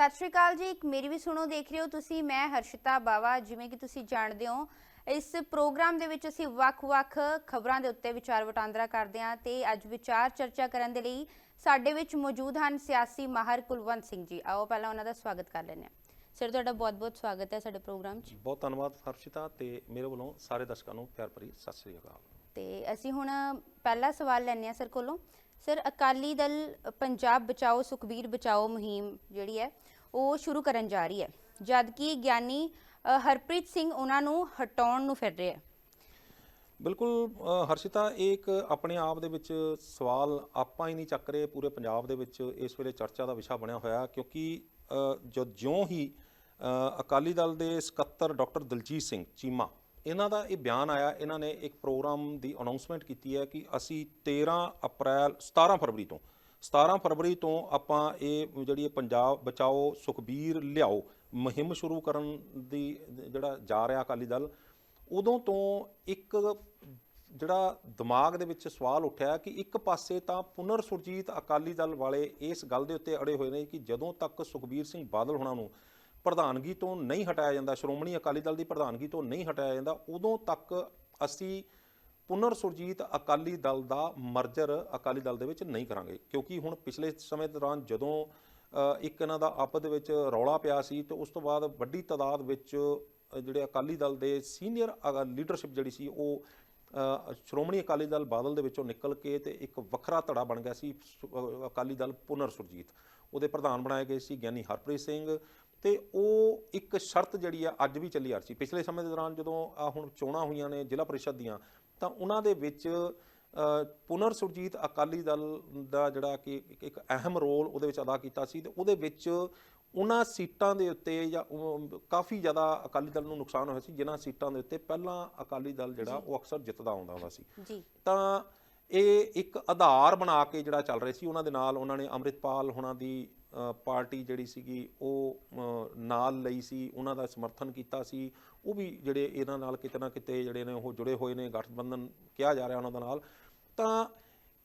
ਸਤਿ ਸ਼੍ਰੀ ਅਕਾਲ ਜੀ। ਇੱਕ ਮੇਰੀ ਵੀ ਸੁਣੋ ਦੇਖ ਰਹੇ ਹੋ ਤੁਸੀਂ ਮੈਂ ਹਰਸ਼ਿਤਾ ਬਾਵਾ। ਜਿਵੇਂ ਕਿ ਤੁਸੀਂ ਜਾਣਦੇ ਹੋ ਇਸ ਪ੍ਰੋਗਰਾਮ ਦੇ ਵਿੱਚ ਅਸੀਂ ਵੱਖ-ਵੱਖ ਖਬਰਾਂ ਦੇ ਉੱਤੇ ਵਿਚਾਰ ਵਟਾਂਦਰਾ ਕਰਦੇ ਹਾਂ ਤੇ ਅੱਜ ਵਿਚਾਰ ਚਰਚਾ ਕਰਨ ਦੇ ਲਈ ਸਾਡੇ ਵਿੱਚ ਮੌਜੂਦ ਹਨ ਸਿਆਸੀ ਮਾਹਰ ਕੁਲਵੰਤ ਸਿੰਘ ਜੀ। ਆਓ ਪਹਿਲਾਂ ਉਹਨਾਂ ਦਾ ਸਵਾਗਤ ਕਰ ਲੈਂਦੇ ਹਾਂ। ਸਰ ਤੁਹਾਡਾ ਬਹੁਤ-ਬਹੁਤ ਸਵਾਗਤ ਹੈ ਸਾਡੇ ਪ੍ਰੋਗਰਾਮ 'ਚ। ਬਹੁਤ ਧੰਨਵਾਦ ਹਰਸ਼ਿਤਾ ਤੇ ਮੇਰੇ ਵੱਲੋਂ ਸਾਰੇ ਦਰਸ਼ਕਾਂ ਨੂੰ ਪਿਆਰ ਭਰੀ ਸਤਿ ਸ੍ਰੀ ਅਕਾਲ। ਤੇ ਅਸੀਂ ਹੁਣ ਪਹਿਲਾ ਸਵਾਲ ਲੈਂਦੇ ਹਾਂ ਸਰ ਕੋਲੋਂ। ਸਰ ਅਕਾਲੀ ਦਲ ਪੰਜਾਬ ਬਚਾਓ ਸੁਖਬੀਰ ਬਚਾਓ ਮੁਹਿੰਮ ਜਿਹੜੀ ਹੈ ਉਹ ਸ਼ੁਰੂ ਕਰਨ ਜਾ ਰਹੀ ਹੈ ਜਦਕਿ ਗਿਆਨੀ ਹਰਪ੍ਰੀਤ ਸਿੰਘ ਉਹਨਾਂ ਨੂੰ ਹਟਾਉਣ ਨੂੰ ਫਿਰ ਰਿਹਾ ਹੈ। ਬਿਲਕੁਲ ਹਰਸ਼ਿਤਾ ਇਹ ਇੱਕ ਆਪਣੇ ਆਪ ਦੇ ਵਿੱਚ ਸਵਾਲ ਆਪਾਂ ਹੀ ਨਹੀਂ ਚੱਕ ਰਹੇ ਪੂਰੇ ਪੰਜਾਬ ਦੇ ਵਿੱਚ ਇਸ ਵੇਲੇ ਚਰਚਾ ਦਾ ਵਿਸ਼ਾ ਬਣਿਆ ਹੋਇਆ ਕਿਉਂਕਿ ਅ, ਜਿਉਂ ਹੀ ਅਕਾਲੀ ਦਲ ਦੇ ਸਕੱਤਰ ਡਾਕਟਰ ਦਲਜੀਤ ਸਿੰਘ ਚੀਮਾ ਇਹਨਾਂ ਦਾ ਇਹ ਬਿਆਨ ਆਇਆ ਇਹਨਾਂ ਨੇ ਇੱਕ ਪ੍ਰੋਗਰਾਮ ਦੀ ਅਨਾਉਂਸਮੈਂਟ ਕੀਤੀ ਹੈ ਕਿ ਅਸੀਂ 13 ਅਪ੍ਰੈਲ 17 ਫਰਵਰੀ ਤੋਂ 17 ਫਰਵਰੀ ਤੋਂ ਆਪਾਂ ਇਹ ਜਿਹੜੀ ਪੰਜਾਬ ਬਚਾਓ, ਸੁਖਬੀਰ ਲਿਆਓ ਮੁਹਿੰਮ ਸ਼ੁਰੂ ਕਰਨ ਦੀ ਜਿਹੜਾ ਜਾ ਰਿਹਾ ਅਕਾਲੀ ਦਲ, ਉਦੋਂ ਤੋਂ ਇੱਕ ਜਿਹੜਾ ਦਿਮਾਗ ਦੇ ਵਿੱਚ ਸਵਾਲ ਉੱਠਿਆ ਕਿ ਇੱਕ ਪਾਸੇ ਤਾਂ ਪੁਨਰ ਸੁਰਜੀਤ ਅਕਾਲੀ ਦਲ ਵਾਲੇ ਇਸ ਗੱਲ ਦੇ ਉੱਤੇ ਅੜੇ ਹੋਏ ਨੇ ਕਿ ਜਦੋਂ ਤੱਕ ਸੁਖਬੀਰ ਸਿੰਘ ਬਾਦਲ ਹੋਣਾ ਨੂੰ ਪ੍ਰਧਾਨਗੀ ਤੋਂ ਨਹੀਂ ਹਟਾਇਆ ਜਾਂਦਾ, ਸ਼੍ਰੋਮਣੀ ਅਕਾਲੀ ਦਲ ਦੀ ਪ੍ਰਧਾਨਗੀ ਤੋਂ ਨਹੀਂ ਹਟਾਇਆ ਜਾਂਦਾ, ਉਦੋਂ ਤੱਕ ਅਸੀਂ ਪੁਨਰ ਸੁਰਜੀਤ ਅਕਾਲੀ ਦਲ ਦਾ ਮਰਜਰ ਅਕਾਲੀ ਦਲ ਦੇ ਵਿੱਚ ਨਹੀਂ ਕਰਾਂਗੇ। ਕਿਉਂਕਿ ਹੁਣ ਪਿਛਲੇ ਸਮੇਂ ਦੌਰਾਨ ਜਦੋਂ ਇੱਕ ਇਹਨਾਂ ਦਾ ਆਪਸ ਦੇ ਵਿੱਚ ਰੌਲਾ ਪਿਆ ਸੀ, ਤੇ ਉਸ ਤੋਂ ਬਾਅਦ ਵੱਡੀ ਤਾਦਾਦ ਵਿੱਚ ਜਿਹੜੇ ਅਕਾਲੀ ਦਲ ਦੇ ਸੀਨੀਅਰ ਲੀਡਰਸ਼ਿਪ ਜਿਹੜੀ ਸੀ, ਉਹ ਸ਼੍ਰੋਮਣੀ ਅਕਾਲੀ ਦਲ ਬਾਦਲ ਦੇ ਵਿੱਚੋਂ ਨਿਕਲ ਕੇ ਤੇ ਇੱਕ ਵੱਖਰਾ ਧੜਾ ਬਣ ਗਿਆ ਸੀ ਅਕਾਲੀ ਦਲ ਪੁਨਰ ਸੁਰਜੀਤ। ਉਹਦੇ ਪ੍ਰਧਾਨ ਬਣਾਏ ਗਏ ਸੀ ਗਿਆਨੀ ਹਰਪ੍ਰੀਤ ਸਿੰਘ ਤੇ ਉਹ ਇੱਕ ਸ਼ਰਤ ਜਿਹੜੀ ਆ, ਅੱਜ ਵੀ ਚੱਲੀ ਆ ਰਹੀ ਸੀ। ਪਿਛਲੇ ਸਮੇਂ ਦੇ ਦੌਰਾਨ ਜਦੋਂ ਆ ਹੁਣ ਚੋਣਾਂ ਹੋਈਆਂ ਨੇ ਜ਼ਿਲ੍ਹਾ ਪਰਿਸ਼ਦ ਦੀਆਂ ਤਾਂ ਉਹਨਾਂ ਦੇ ਵਿੱਚ ਪੁਨਰ ਸੁਰਜੀਤ ਅਕਾਲੀ ਦਲ ਦਾ ਜਿਹੜਾ ਕਿ ਇੱਕ- ਅਹਿਮ ਰੋਲ ਉਹਦੇ ਵਿੱਚ ਅਦਾ ਕੀਤਾ ਸੀ ਤੇ ਉਹਦੇ ਵਿੱਚ ਉਹਨਾਂ ਸੀਟਾਂ ਦੇ ਉੱਤੇ ਜਾਂ ਕਾਫੀ ਜ਼ਿਆਦਾ ਅਕਾਲੀ ਦਲ ਨੂੰ ਨੁਕਸਾਨ ਹੋਇਆ ਸੀ ਜਿਨ੍ਹਾਂ ਸੀਟਾਂ ਦੇ ਉੱਤੇ ਪਹਿਲਾਂ ਅਕਾਲੀ ਦਲ ਜਿਹੜਾ ਉਹ ਅਕਸਰ ਜਿੱਤਦਾ ਆਉਂਦਾ ਹੁੰਦਾ ਸੀ। ਤਾਂ ਇਹ ਇੱਕ ਆਧਾਰ ਬਣਾ ਕੇ ਜਿਹੜਾ ਚੱਲ ਰਿਹਾ ਸੀ ਉਹਨਾਂ ਦੇ ਨਾਲ ਉਹਨਾਂ ਨੇ ਅੰਮ੍ਰਿਤਪਾਲ ਹੁਣਾਂ ਦੀ ਪਾਰਟੀ ਜਿਹੜੀ ਸੀਗੀ ਉਹ ਨਾਲ ਲਈ ਸੀ ਉਹਨਾਂ ਦਾ ਸਮਰਥਨ ਕੀਤਾ ਸੀ ਉਹ ਵੀ ਜਿਹੜੇ ਇਹਨਾਂ ਨਾਲ ਕਿਤੇ ਨਾ ਕਿਤੇ ਜਿਹੜੇ ਨੇ ਉਹ ਜੁੜੇ ਹੋਏ ਨੇ, ਗਠਬੰਧਨ ਕਿਹਾ ਜਾ ਰਿਹਾ ਉਹਨਾਂ ਦਾ ਨਾਲ, ਤਾਂ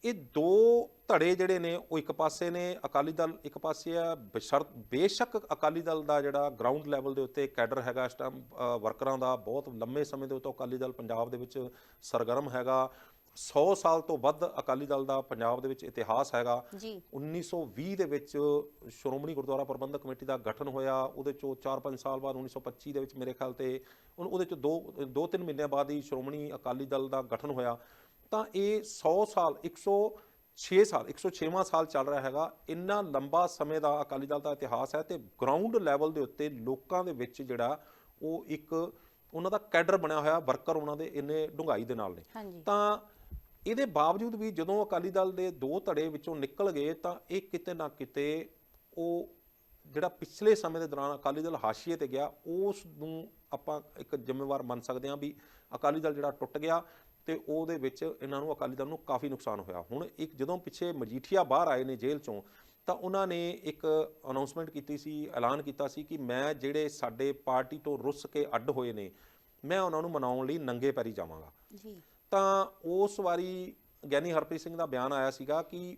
ਇਹ ਦੋ ਧੜੇ ਜਿਹੜੇ ਨੇ ਉਹ ਇੱਕ ਪਾਸੇ ਨੇ, ਅਕਾਲੀ ਦਲ ਇੱਕ ਪਾਸੇ ਆ, ਬਸ਼ਰਤ, ਬੇਸ਼ੱਕ ਅਕਾਲੀ ਦਲ ਦਾ ਜਿਹੜਾ ਗਰਾਊਂਡ ਲੈਵਲ ਦੇ ਉੱਤੇ ਕੈਡਰ ਹੈਗਾ ਇਸ ਟਾਈਮ ਵਰਕਰਾਂ ਦਾ ਬਹੁਤ ਲੰਮੇ ਸਮੇਂ ਦੇ ਉੱਤੇ ਅਕਾਲੀ ਦਲ ਪੰਜਾਬ ਦੇ ਵਿੱਚ ਸਰਗਰਮ ਹੈਗਾ। 100 ਸਾਲ ਤੋਂ ਵੱਧ ਅਕਾਲੀ ਦਲ ਦਾ ਪੰਜਾਬ ਦੇ ਵਿੱਚ ਇਤਿਹਾਸ ਹੈਗਾ। ਜੀ। 1920 ਦੇ ਵਿੱਚ ਸ਼੍ਰੋਮਣੀ ਗੁਰਦੁਆਰਾ ਪ੍ਰਬੰਧਕ ਕਮੇਟੀ ਦਾ ਗਠਨ ਹੋਇਆ। ਉਹਦੇ ਚੋਂ 4-5 ਸਾਲ ਬਾਅਦ 1925 ਦੇ ਵਿੱਚ ਮੇਰੇ ਖਿਆਲ ਤੇ ਉਹਦੇ ਚੋਂ 2 2-3 ਮਹੀਨਿਆਂ ਬਾਅਦ ਹੀ ਸ਼੍ਰੋਮਣੀ ਅਕਾਲੀ ਦਲ ਦਾ ਗਠਨ ਹੋਇਆ। ਤਾਂ ਇਹ 100 ਸਾਲ 106 ਸਾਲ 106ਵਾਂ ਸਾਲ ਚੱਲ ਰਿਹਾ ਹੈਗਾ। ਇੰਨਾ ਲੰਬਾ ਸਮੇਂ ਦਾ ਅਕਾਲੀ ਦਲ ਦਾ ਇਤਿਹਾਸ ਹੈ ਤੇ ਗਰਾਊਂਡ ਲੈਵਲ ਦੇ ਉੱਤੇ ਲੋਕਾਂ ਦੇ ਵਿੱਚ ਜਿਹੜਾ ਉਹ ਇੱਕ ਉਹਨਾਂ ਦਾ ਕੈਡਰ ਬਣਿਆ ਹੋਇਆ ਵਰਕਰ ਉਹਨਾਂ ਦੇ ਇੰਨੇ ਡੂੰਘਾਈ ਦੇ ਨਾਲ ਨੇ। ਤਾਂ ਇਹਦੇ ਬਾਵਜੂਦ ਵੀ ਜਦੋਂ ਅਕਾਲੀ ਦਲ ਦੇ ਦੋ ਧੜੇ ਵਿੱਚੋਂ ਨਿਕਲ ਗਏ ਤਾਂ ਇਹ ਕਿਤੇ ਨਾ ਕਿਤੇ ਉਹ ਜਿਹੜਾ ਪਿਛਲੇ ਸਮੇਂ ਦੇ ਦੌਰਾਨ ਅਕਾਲੀ ਦਲ ਹਾਸ਼ੀਏ ਤੇ ਗਿਆ, ਉਸ ਨੂੰ ਆਪਾਂ ਇੱਕ ਜ਼ਿੰਮੇਵਾਰ ਮੰਨ ਸਕਦੇ ਹਾਂ ਵੀ ਅਕਾਲੀ ਦਲ ਜਿਹੜਾ ਟੁੱਟ ਗਿਆ ਤੇ ਉਹਦੇ ਵਿੱਚ ਇਹਨਾਂ ਨੂੰ ਅਕਾਲੀ ਦਲ ਨੂੰ ਕਾਫੀ ਨੁਕਸਾਨ ਹੋਇਆ। ਹੁਣ ਇੱਕ ਜਦੋਂ ਪਿੱਛੇ ਮਜੀਠੀਆ ਬਾਹਰ ਆਏ ਨੇ ਜੇਲ੍ਹ ਚੋਂ, ਤਾਂ ਉਹਨਾਂ ਨੇ ਇੱਕ ਅਨਾਉਂਸਮੈਂਟ ਕੀਤੀ ਸੀ, ਐਲਾਨ ਕੀਤਾ ਸੀ ਕਿ ਮੈਂ ਜਿਹੜੇ ਸਾਡੇ ਪਾਰਟੀ ਤੋਂ ਰੁੱਸ ਕੇ ਅੱਡ ਹੋਏ ਨੇ, ਮੈਂ ਉਹਨਾਂ ਨੂੰ ਮਨਾਉਣ ਲਈ ਨੰਗੇ ਪੈਰੀ ਜਾਵਾਂਗਾ। ਜੀ। ਤਾਂ ਉਸ ਵਾਰੀ ਗਿਆਨੀ ਹਰਪ੍ਰੀਤ ਸਿੰਘ ਦਾ ਬਿਆਨ ਆਇਆ ਸੀਗਾ ਕਿ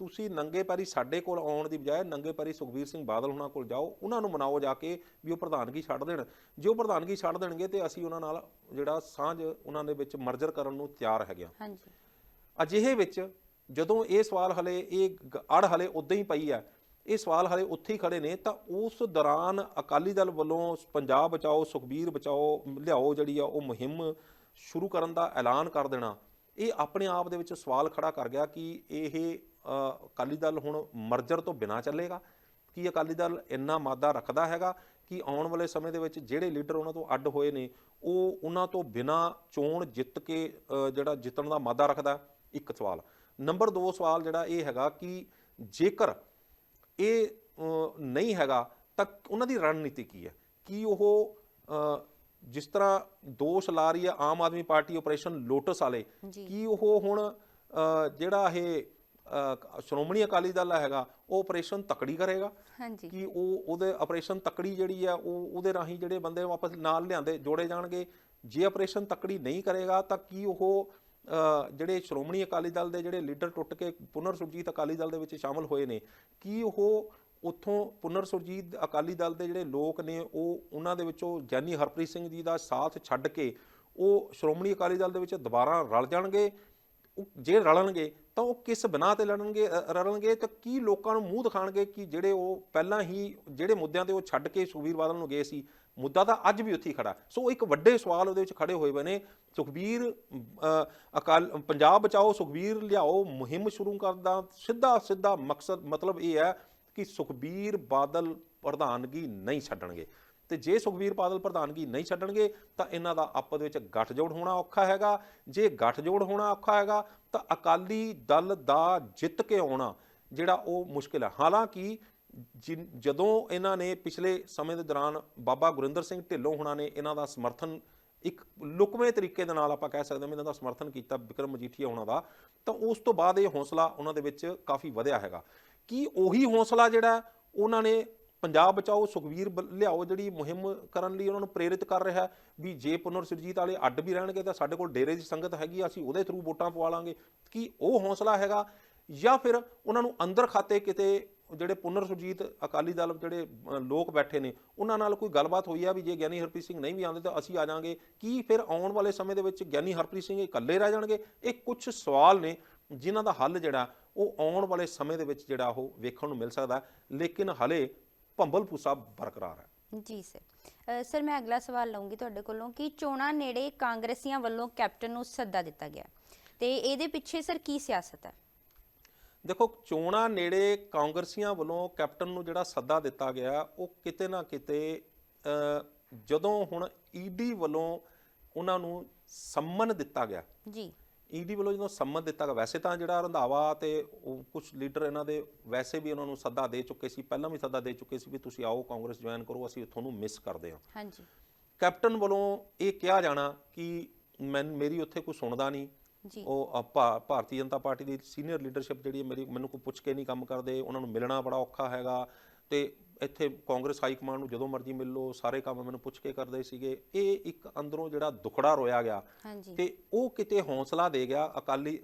ਤੁਸੀਂ ਨੰਗੇ ਪੈਰੀ ਸਾਡੇ ਕੋਲ ਆਉਣ ਦੀ ਬਜਾਏ ਨੰਗੇ ਪੈਰੀ ਸੁਖਬੀਰ ਸਿੰਘ ਬਾਦਲ ਹੁਣਾਂ ਕੋਲ ਜਾਓ ਉਹਨਾਂ ਨੂੰ ਮਨਾਓ ਜਾ ਕੇ ਵੀ ਉਹ ਪ੍ਰਧਾਨਗੀ ਛੱਡ ਦੇਣ। ਜੇ ਉਹ ਪ੍ਰਧਾਨਗੀ ਛੱਡ ਦੇਣਗੇ ਤੇ ਅਸੀਂ ਉਹਨਾਂ ਨਾਲ ਜਿਹੜਾ ਸਾਂਝ ਉਹਨਾਂ ਦੇ ਵਿੱਚ ਮਰਜਰ ਕਰਨ ਨੂੰ ਤਿਆਰ ਹੈਗੇ ਹਾਂ। ਹਾਂਜੀ। ਅਜਿਹੇ ਵਿੱਚ ਜਦੋਂ ਇਹ ਸਵਾਲ ਹਲੇ ਇਹ ਅੜ ਹਲੇ ਉਦਾਂ ਹੀ ਪਈ ਹੈ ਇਹ ਸਵਾਲ ਹਲੇ ਉੱਥੇ ਹੀ ਖੜੇ ਨੇ ਤਾਂ ਉਸ ਦੌਰਾਨ ਅਕਾਲੀ ਦਲ ਵੱਲੋਂ ਪੰਜਾਬ ਬਚਾਓ ਸੁਖਬੀਰ ਬਚਾਓ ਲਿਆਓ ਜਿਹੜੀ ਆ ਉਹ ਮੁਹਿੰਮ ਸ਼ੁਰੂ ਕਰਨ ਦਾ ਐਲਾਨ ਕਰ ਦੇਣਾ। ਇਹ ਆਪਣੇ ਆਪ ਦੇ ਵਿੱਚ ਸਵਾਲ ਖੜਾ ਕਰ ਗਿਆ ਕਿ ਇਹ ਅਕਾਲੀ ਦਲ ਹੁਣ ਮਰਜਰ ਤੋਂ ਬਿਨਾ ਚੱਲੇਗਾ? ਕਿ ਅਕਾਲੀ ਦਲ ਇੰਨਾ ਮਾਦਾ ਰੱਖਦਾ ਹੈਗਾ ਕਿ ਆਉਣ ਵਾਲੇ ਸਮੇਂ ਦੇ ਵਿੱਚ ਜਿਹੜੇ ਲੀਡਰ ਉਹਨਾਂ ਤੋਂ ਅੱਡ ਹੋਏ ਨੇ, ਉਹ ਉਹਨਾਂ ਤੋਂ ਬਿਨਾ ਚੋਣ ਜਿੱਤ ਕੇ ਜਿਹੜਾ ਜਿੱਤਣ ਦਾ ਮਾਦਾ ਰੱਖਦਾ? ਇੱਕ ਸਵਾਲ। ਨੰਬਰ 2 ਸਵਾਲ ਜਿਹੜਾ ਇਹ ਹੈਗਾ ਕਿ ਜੇਕਰ ਇਹ ਨਹੀਂ ਹੈਗਾ, ਤਾਂ ਉਹਨਾਂ ਦੀ ਰਣਨੀਤੀ ਕੀ ਹੈ? ਕੀ ਉਹ ਜਿਸ ਤਰ੍ਹਾਂ ਦੋਸ਼ ਲਾ ਰਹੀ ਹੈ Aam Aadmi party operation lotus ਵਾਲੇ। ਕੀ ਉਹ ਹੁਣ ਜਿਹੜਾ ਇਹ ਸ਼੍ਰੋਮਣੀ ਅਕਾਲੀ ਦਲ ਹੈਗਾ ਉਹ ਆਪਰੇਸ਼ਨ ਤਕੜੀ ਕਰੇਗਾ? ਹਾਂਜੀ। ਕਿ ਉਹ ਉਹਦੇ ਆਪਰੇਸ਼ਨ ਤਕੜੀ ਜਿਹੜੀ ਆ ਉਹ ਉਹਦੇ ਰਾਹੀਂ ਜਿਹੜੇ ਬੰਦੇ ਵਾਪਸ ਨਾਲ ਲਿਆਂਦੇ ਜੋੜੇ ਜਾਣਗੇ? ਜੇ ਆਪਰੇਸ਼ਨ ਤਕੜੀ ਨਹੀਂ ਕਰੇਗਾ ਤਾਂ ਕੀ ਉਹ ਜਿਹੜੇ ਸ਼੍ਰੋਮਣੀ ਅਕਾਲੀ ਦਲ ਦੇ ਜਿਹੜੇ ਲੀਡਰ ਟੁੱਟ ਕੇ ਪੁਨਰ ਸੁਰਜੀਤ ਅਕਾਲੀ ਦਲ ਦੇ ਵਿੱਚ ਸ਼ਾਮਲ ਹੋਏ ਨੇ ਕੀ ਉਹ ਉੱਥੋਂ ਪੁਨਰ ਸੁਰਜੀਤ ਅਕਾਲੀ ਦਲ ਦੇ ਜਿਹੜੇ ਲੋਕ ਨੇ, ਉਹ ਉਹਨਾਂ ਦੇ ਵਿੱਚੋਂ ਗਿਆਨੀ ਹਰਪ੍ਰੀਤ ਸਿੰਘ ਜੀ ਦਾ ਸਾਥ ਛੱਡ ਕੇ ਉਹ ਸ਼੍ਰੋਮਣੀ ਅਕਾਲੀ ਦਲ ਦੇ ਵਿੱਚ ਦੁਬਾਰਾ ਰਲ ਜਾਣਗੇ। ਉਹ ਜੇ ਰਲਣਗੇ, ਤਾਂ ਉਹ ਕਿਸ ਬਿਨਾਹ ਤੇ ਲੜਨਗੇ ਰਲਣਗੇ ਤਾਂ ਕੀ ਲੋਕਾਂ ਨੂੰ ਮੂੰਹ ਦਿਖਾਣਗੇ ਕਿ ਜਿਹੜੇ ਉਹ ਪਹਿਲਾਂ ਹੀ ਜਿਹੜੇ ਮੁੱਦਿਆਂ ਤੇ ਉਹ ਛੱਡ ਕੇ ਸੁਖਬੀਰ ਬਾਦਲ ਨੂੰ ਗਏ ਸੀ, ਮੁੱਦਾ ਤਾਂ ਅੱਜ ਵੀ ਉੱਥੇ ਹੀ ਖੜਾ। ਸੋ ਇੱਕ ਵੱਡੇ ਸਵਾਲ ਉਹਦੇ ਵਿੱਚ ਖੜੇ ਹੋਏ ਬਏ ਨੇ ਸੁਖਬੀਰ ਅਕਾਲ, ਪੰਜਾਬ ਬਚਾਓ, ਸੁਖਬੀਰ ਲਿਆਓ, ਮੁਹਿੰਮ ਸ਼ੁਰੂ ਕਰਨ ਦਾ ਸਿੱਧਾ ਸਿੱਧਾ ਮਕਸਦ ਮਤਲਬ ਇਹ ਹੈ ਕਿ ਸੁਖਬੀਰ ਬਾਦਲ ਪ੍ਰਧਾਨਗੀ ਨਹੀਂ ਛੱਡਣਗੇ। ਤੇ ਜੇ ਸੁਖਬੀਰ ਬਾਦਲ ਪ੍ਰਧਾਨਗੀ ਨਹੀਂ ਛੱਡਣਗੇ, ਤਾਂ ਇਹਨਾਂ ਦਾ ਆਪਸ ਵਿੱਚ ਗੱਠਜੋੜ ਹੋਣਾ ਔਖਾ ਹੈਗਾ। ਜੇ ਗੱਠਜੋੜ ਹੋਣਾ ਔਖਾ ਹੈਗਾ, ਤਾਂ ਅਕਾਲੀ ਦਲ ਦਾ ਜਿੱਤ ਕੇ ਆਉਣਾ ਜਿਹੜਾ ਉਹ ਮੁਸ਼ਕਿਲ ਹੈ। ਹਾਲਾਂਕਿ ਜਿਨ- ਜਦੋਂ ਇਹਨਾਂ ਨੇ ਪਿਛਲੇ ਸਮੇਂ ਦੇ ਦੌਰਾਨ ਬਾਬਾ ਗੁਰਿੰਦਰ ਸਿੰਘ ਢਿੱਲੋਂ ਹੁਣਾਂ ਨੇ ਇਹਨਾਂ ਦਾ ਸਮਰਥਨ ਇੱਕ ਲੁਕਵੇਂ ਤਰੀਕੇ ਦੇ ਨਾਲ ਆਪਾਂ ਕਹਿ ਸਕਦੇ ਹਾਂ ਵੀ ਇਹਨਾਂ ਦਾ ਸਮਰਥਨ ਕੀਤਾ ਵਿਕਰਮ ਮਜੀਠੀਆ ਉਹਨਾਂ ਦਾ, ਤਾਂ ਉਸ ਤੋਂ ਬਾਅਦ ਇਹ ਹੌਸਲਾ ਉਹਨਾਂ ਦੇ ਵਿੱਚ ਕਾਫੀ ਵਧਿਆ ਹੈਗਾ। ਕੀ ਉਹੀ ਹੌਸਲਾ ਜਿਹੜਾ ਉਹਨਾਂ ਨੇ ਪੰਜਾਬ ਬਚਾਓ ਸੁਖਵੀਰ ਬ- ਲਿਆਓ ਜਿਹੜੀ ਮੁਹਿੰਮ ਕਰਨ ਲਈ ਉਹਨਾਂ ਨੂੰ ਪ੍ਰੇਰਿਤ ਕਰ ਰਿਹਾ ਵੀ ਜੇ ਪੁਨਰ ਸੁਰਜੀਤ ਵਾਲੇ ਅੱਡ ਵੀ ਰਹਿਣਗੇ ਤਾਂ ਸਾਡੇ ਕੋਲ ਡੇਰੇ ਦੀ ਸੰਗਤ ਹੈਗੀ ਆ, ਅਸੀਂ ਉਹਦੇ ਥਰੂ ਵੋਟਾਂ ਪਵਾ ਲਾਂਗੇ। ਕੀ ਉਹ ਹੌਸਲਾ ਹੈਗਾ? ਜਾਂ ਫਿਰ ਉਹਨਾਂ ਨੂੰ ਅੰਦਰ ਖਾਤੇ ਕਿਤੇ ਜਿਹੜੇ ਪੁਨਰ ਸੁਰਜੀਤ ਅਕਾਲੀ ਦਲ ਜਿਹੜੇ ਲੋਕ ਬੈਠੇ ਨੇ ਉਹਨਾਂ ਨਾਲ ਕੋਈ ਗੱਲਬਾਤ ਹੋਈ ਆ ਵੀ ਜੇ ਗਿਆਨੀ ਹਰਪ੍ਰੀਤ ਸਿੰਘ ਨਹੀਂ ਵੀ ਆਉਂਦੇ ਤਾਂ ਅਸੀਂ ਆ ਜਾਾਂਗੇ? ਕੀ ਫਿਰ ਆਉਣ ਵਾਲੇ ਸਮੇਂ ਦੇ ਵਿੱਚ ਗਿਆਨੀ ਹਰਪ੍ਰੀਤ ਸਿੰਘ ਇਕੱਲੇ ਰਹਿ ਜਾਣਗੇ? ਇਹ ਕੁਝ ਸਵਾਲ ਨੇ। ਜਿਨ੍ਹਾਂ ਦਾ ਹੱਲ ਜਿਹੜਾ ਉਹ ਆਉਣ ਵਾਲੇ ਸਮੇਂ ਦੇ ਵਿੱਚ ਜਿਹੜਾ ਉਹ ਵੇਖਣ ਨੂੰ ਮਿਲ ਸਕਦਾ। ਲੇਕਿਨ ਹਲੇ ਭੰਬਲ ਭੂਸਾ ਬਰਕਰਾਰ ਹੈ। ਜੀ ਸਰ। ਸਰ ਮੈਂ ਅਗਲਾ ਸਵਾਲ ਲਵਾਂਗੀ ਤੁਹਾਡੇ ਕੋਲੋਂ ਕਿ ਚੋਣਾਂ ਨੇੜੇ ਕਾਂਗਰਸੀਆਂ ਵੱਲੋਂ ਕੈਪਟਨ ਨੂੰ ਸੱਦਾ ਦਿੱਤਾ ਗਿਆ ਤੇ ਇਹਦੇ ਪਿੱਛੇ ਸਰ ਕੀ ਸਿਆਸਤ ਹੈ? ਦੇਖੋ ਚੋਣਾਂ ਨੇੜੇ ਕਾਂਗਰਸੀਆਂ ਵੱਲੋਂ ਕੈਪਟਨ ਨੂੰ ਜਿਹੜਾ ਸੱਦਾ ਦਿੱਤਾ ਗਿਆ ਉਹ ਕਿਤੇ ਨਾ ਕਿਤੇ ਜਦੋਂ ਹੁਣ ਈਡੀ ਵੱਲੋਂ ਉਹਨਾਂ ਨੂੰ ਸੰਮਨ ਦਿੱਤਾ ਗਿਆ ਜੀ। ਈਡੀ ਵੱਲੋਂ ਜਦੋਂ ਸੰਮਨ ਦਿੱਤਾ ਗਿਆ ਵੈਸੇ ਤਾਂ ਜਿਹੜਾ ਰੰਧਾਵਾ ਤੇ ਕੁਝ ਲੀਡਰ ਇਹਨਾਂ ਦੇ ਵੈਸੇ ਵੀ ਉਹਨਾਂ ਨੂੰ ਸੱਦਾ ਦੇ ਚੁੱਕੇ ਸੀ ਪਹਿਲਾਂ ਵੀ ਸੱਦਾ ਦੇ ਚੁੱਕੇ ਸੀ ਵੀ ਤੁਸੀਂ ਆਓ ਕਾਂਗਰਸ ਜੁਆਇਨ ਕਰੋ ਅਸੀਂ ਤੁਹਾਨੂੰ ਮਿਸ ਕਰਦੇ ਹਾਂ। ਹਾਂਜੀ। ਕੈਪਟਨ ਵੱਲੋਂ ਇਹ ਕਿਹਾ ਜਾਣਾ ਕਿ ਮੈਂ ਮੇਰੀ ਉੱਥੇ ਕੋਈ ਸੁਣਦਾ ਨਹੀਂ। ਜੀ। ਉਹ ਭਾਰਤੀ ਜਨਤਾ ਪਾਰਟੀ ਦੀ ਸੀਨੀਅਰ ਲੀਡਰਸ਼ਿਪ ਜਿਹੜੀ ਮੇਰੀ ਮੈਨੂੰ ਕੋਈ ਪੁੱਛ ਕੇ ਨਹੀਂ ਕੰਮ ਕਰਦੇ ਉਹਨਾਂ ਨੂੰ ਮਿਲਣਾ ਬੜਾ ਔਖਾ ਹੈਗਾ। ਤੇ ਇੱਥੇ ਕਾਂਗਰਸ ਹਾਈ ਕਮਾਂਡ ਨੂੰ ਜਦੋਂ ਮਰਜ਼ੀ ਮਿਲ ਲਓ ਸਾਰੇ ਕੰਮ ਮੈਨੂੰ ਪੁੱਛ ਕੇ ਕਰਦੇ ਸੀਗੇ। ਇਹ ਇੱਕ ਅੰਦਰੋਂ ਜਿਹੜਾ ਦੁਖੜਾ ਰੋਇਆ ਗਿਆ। ਤੇ ਉਹ ਕਿਤੇ ਹੌਸਲਾ ਦੇ ਗਿਆ ਅਕਾਲੀ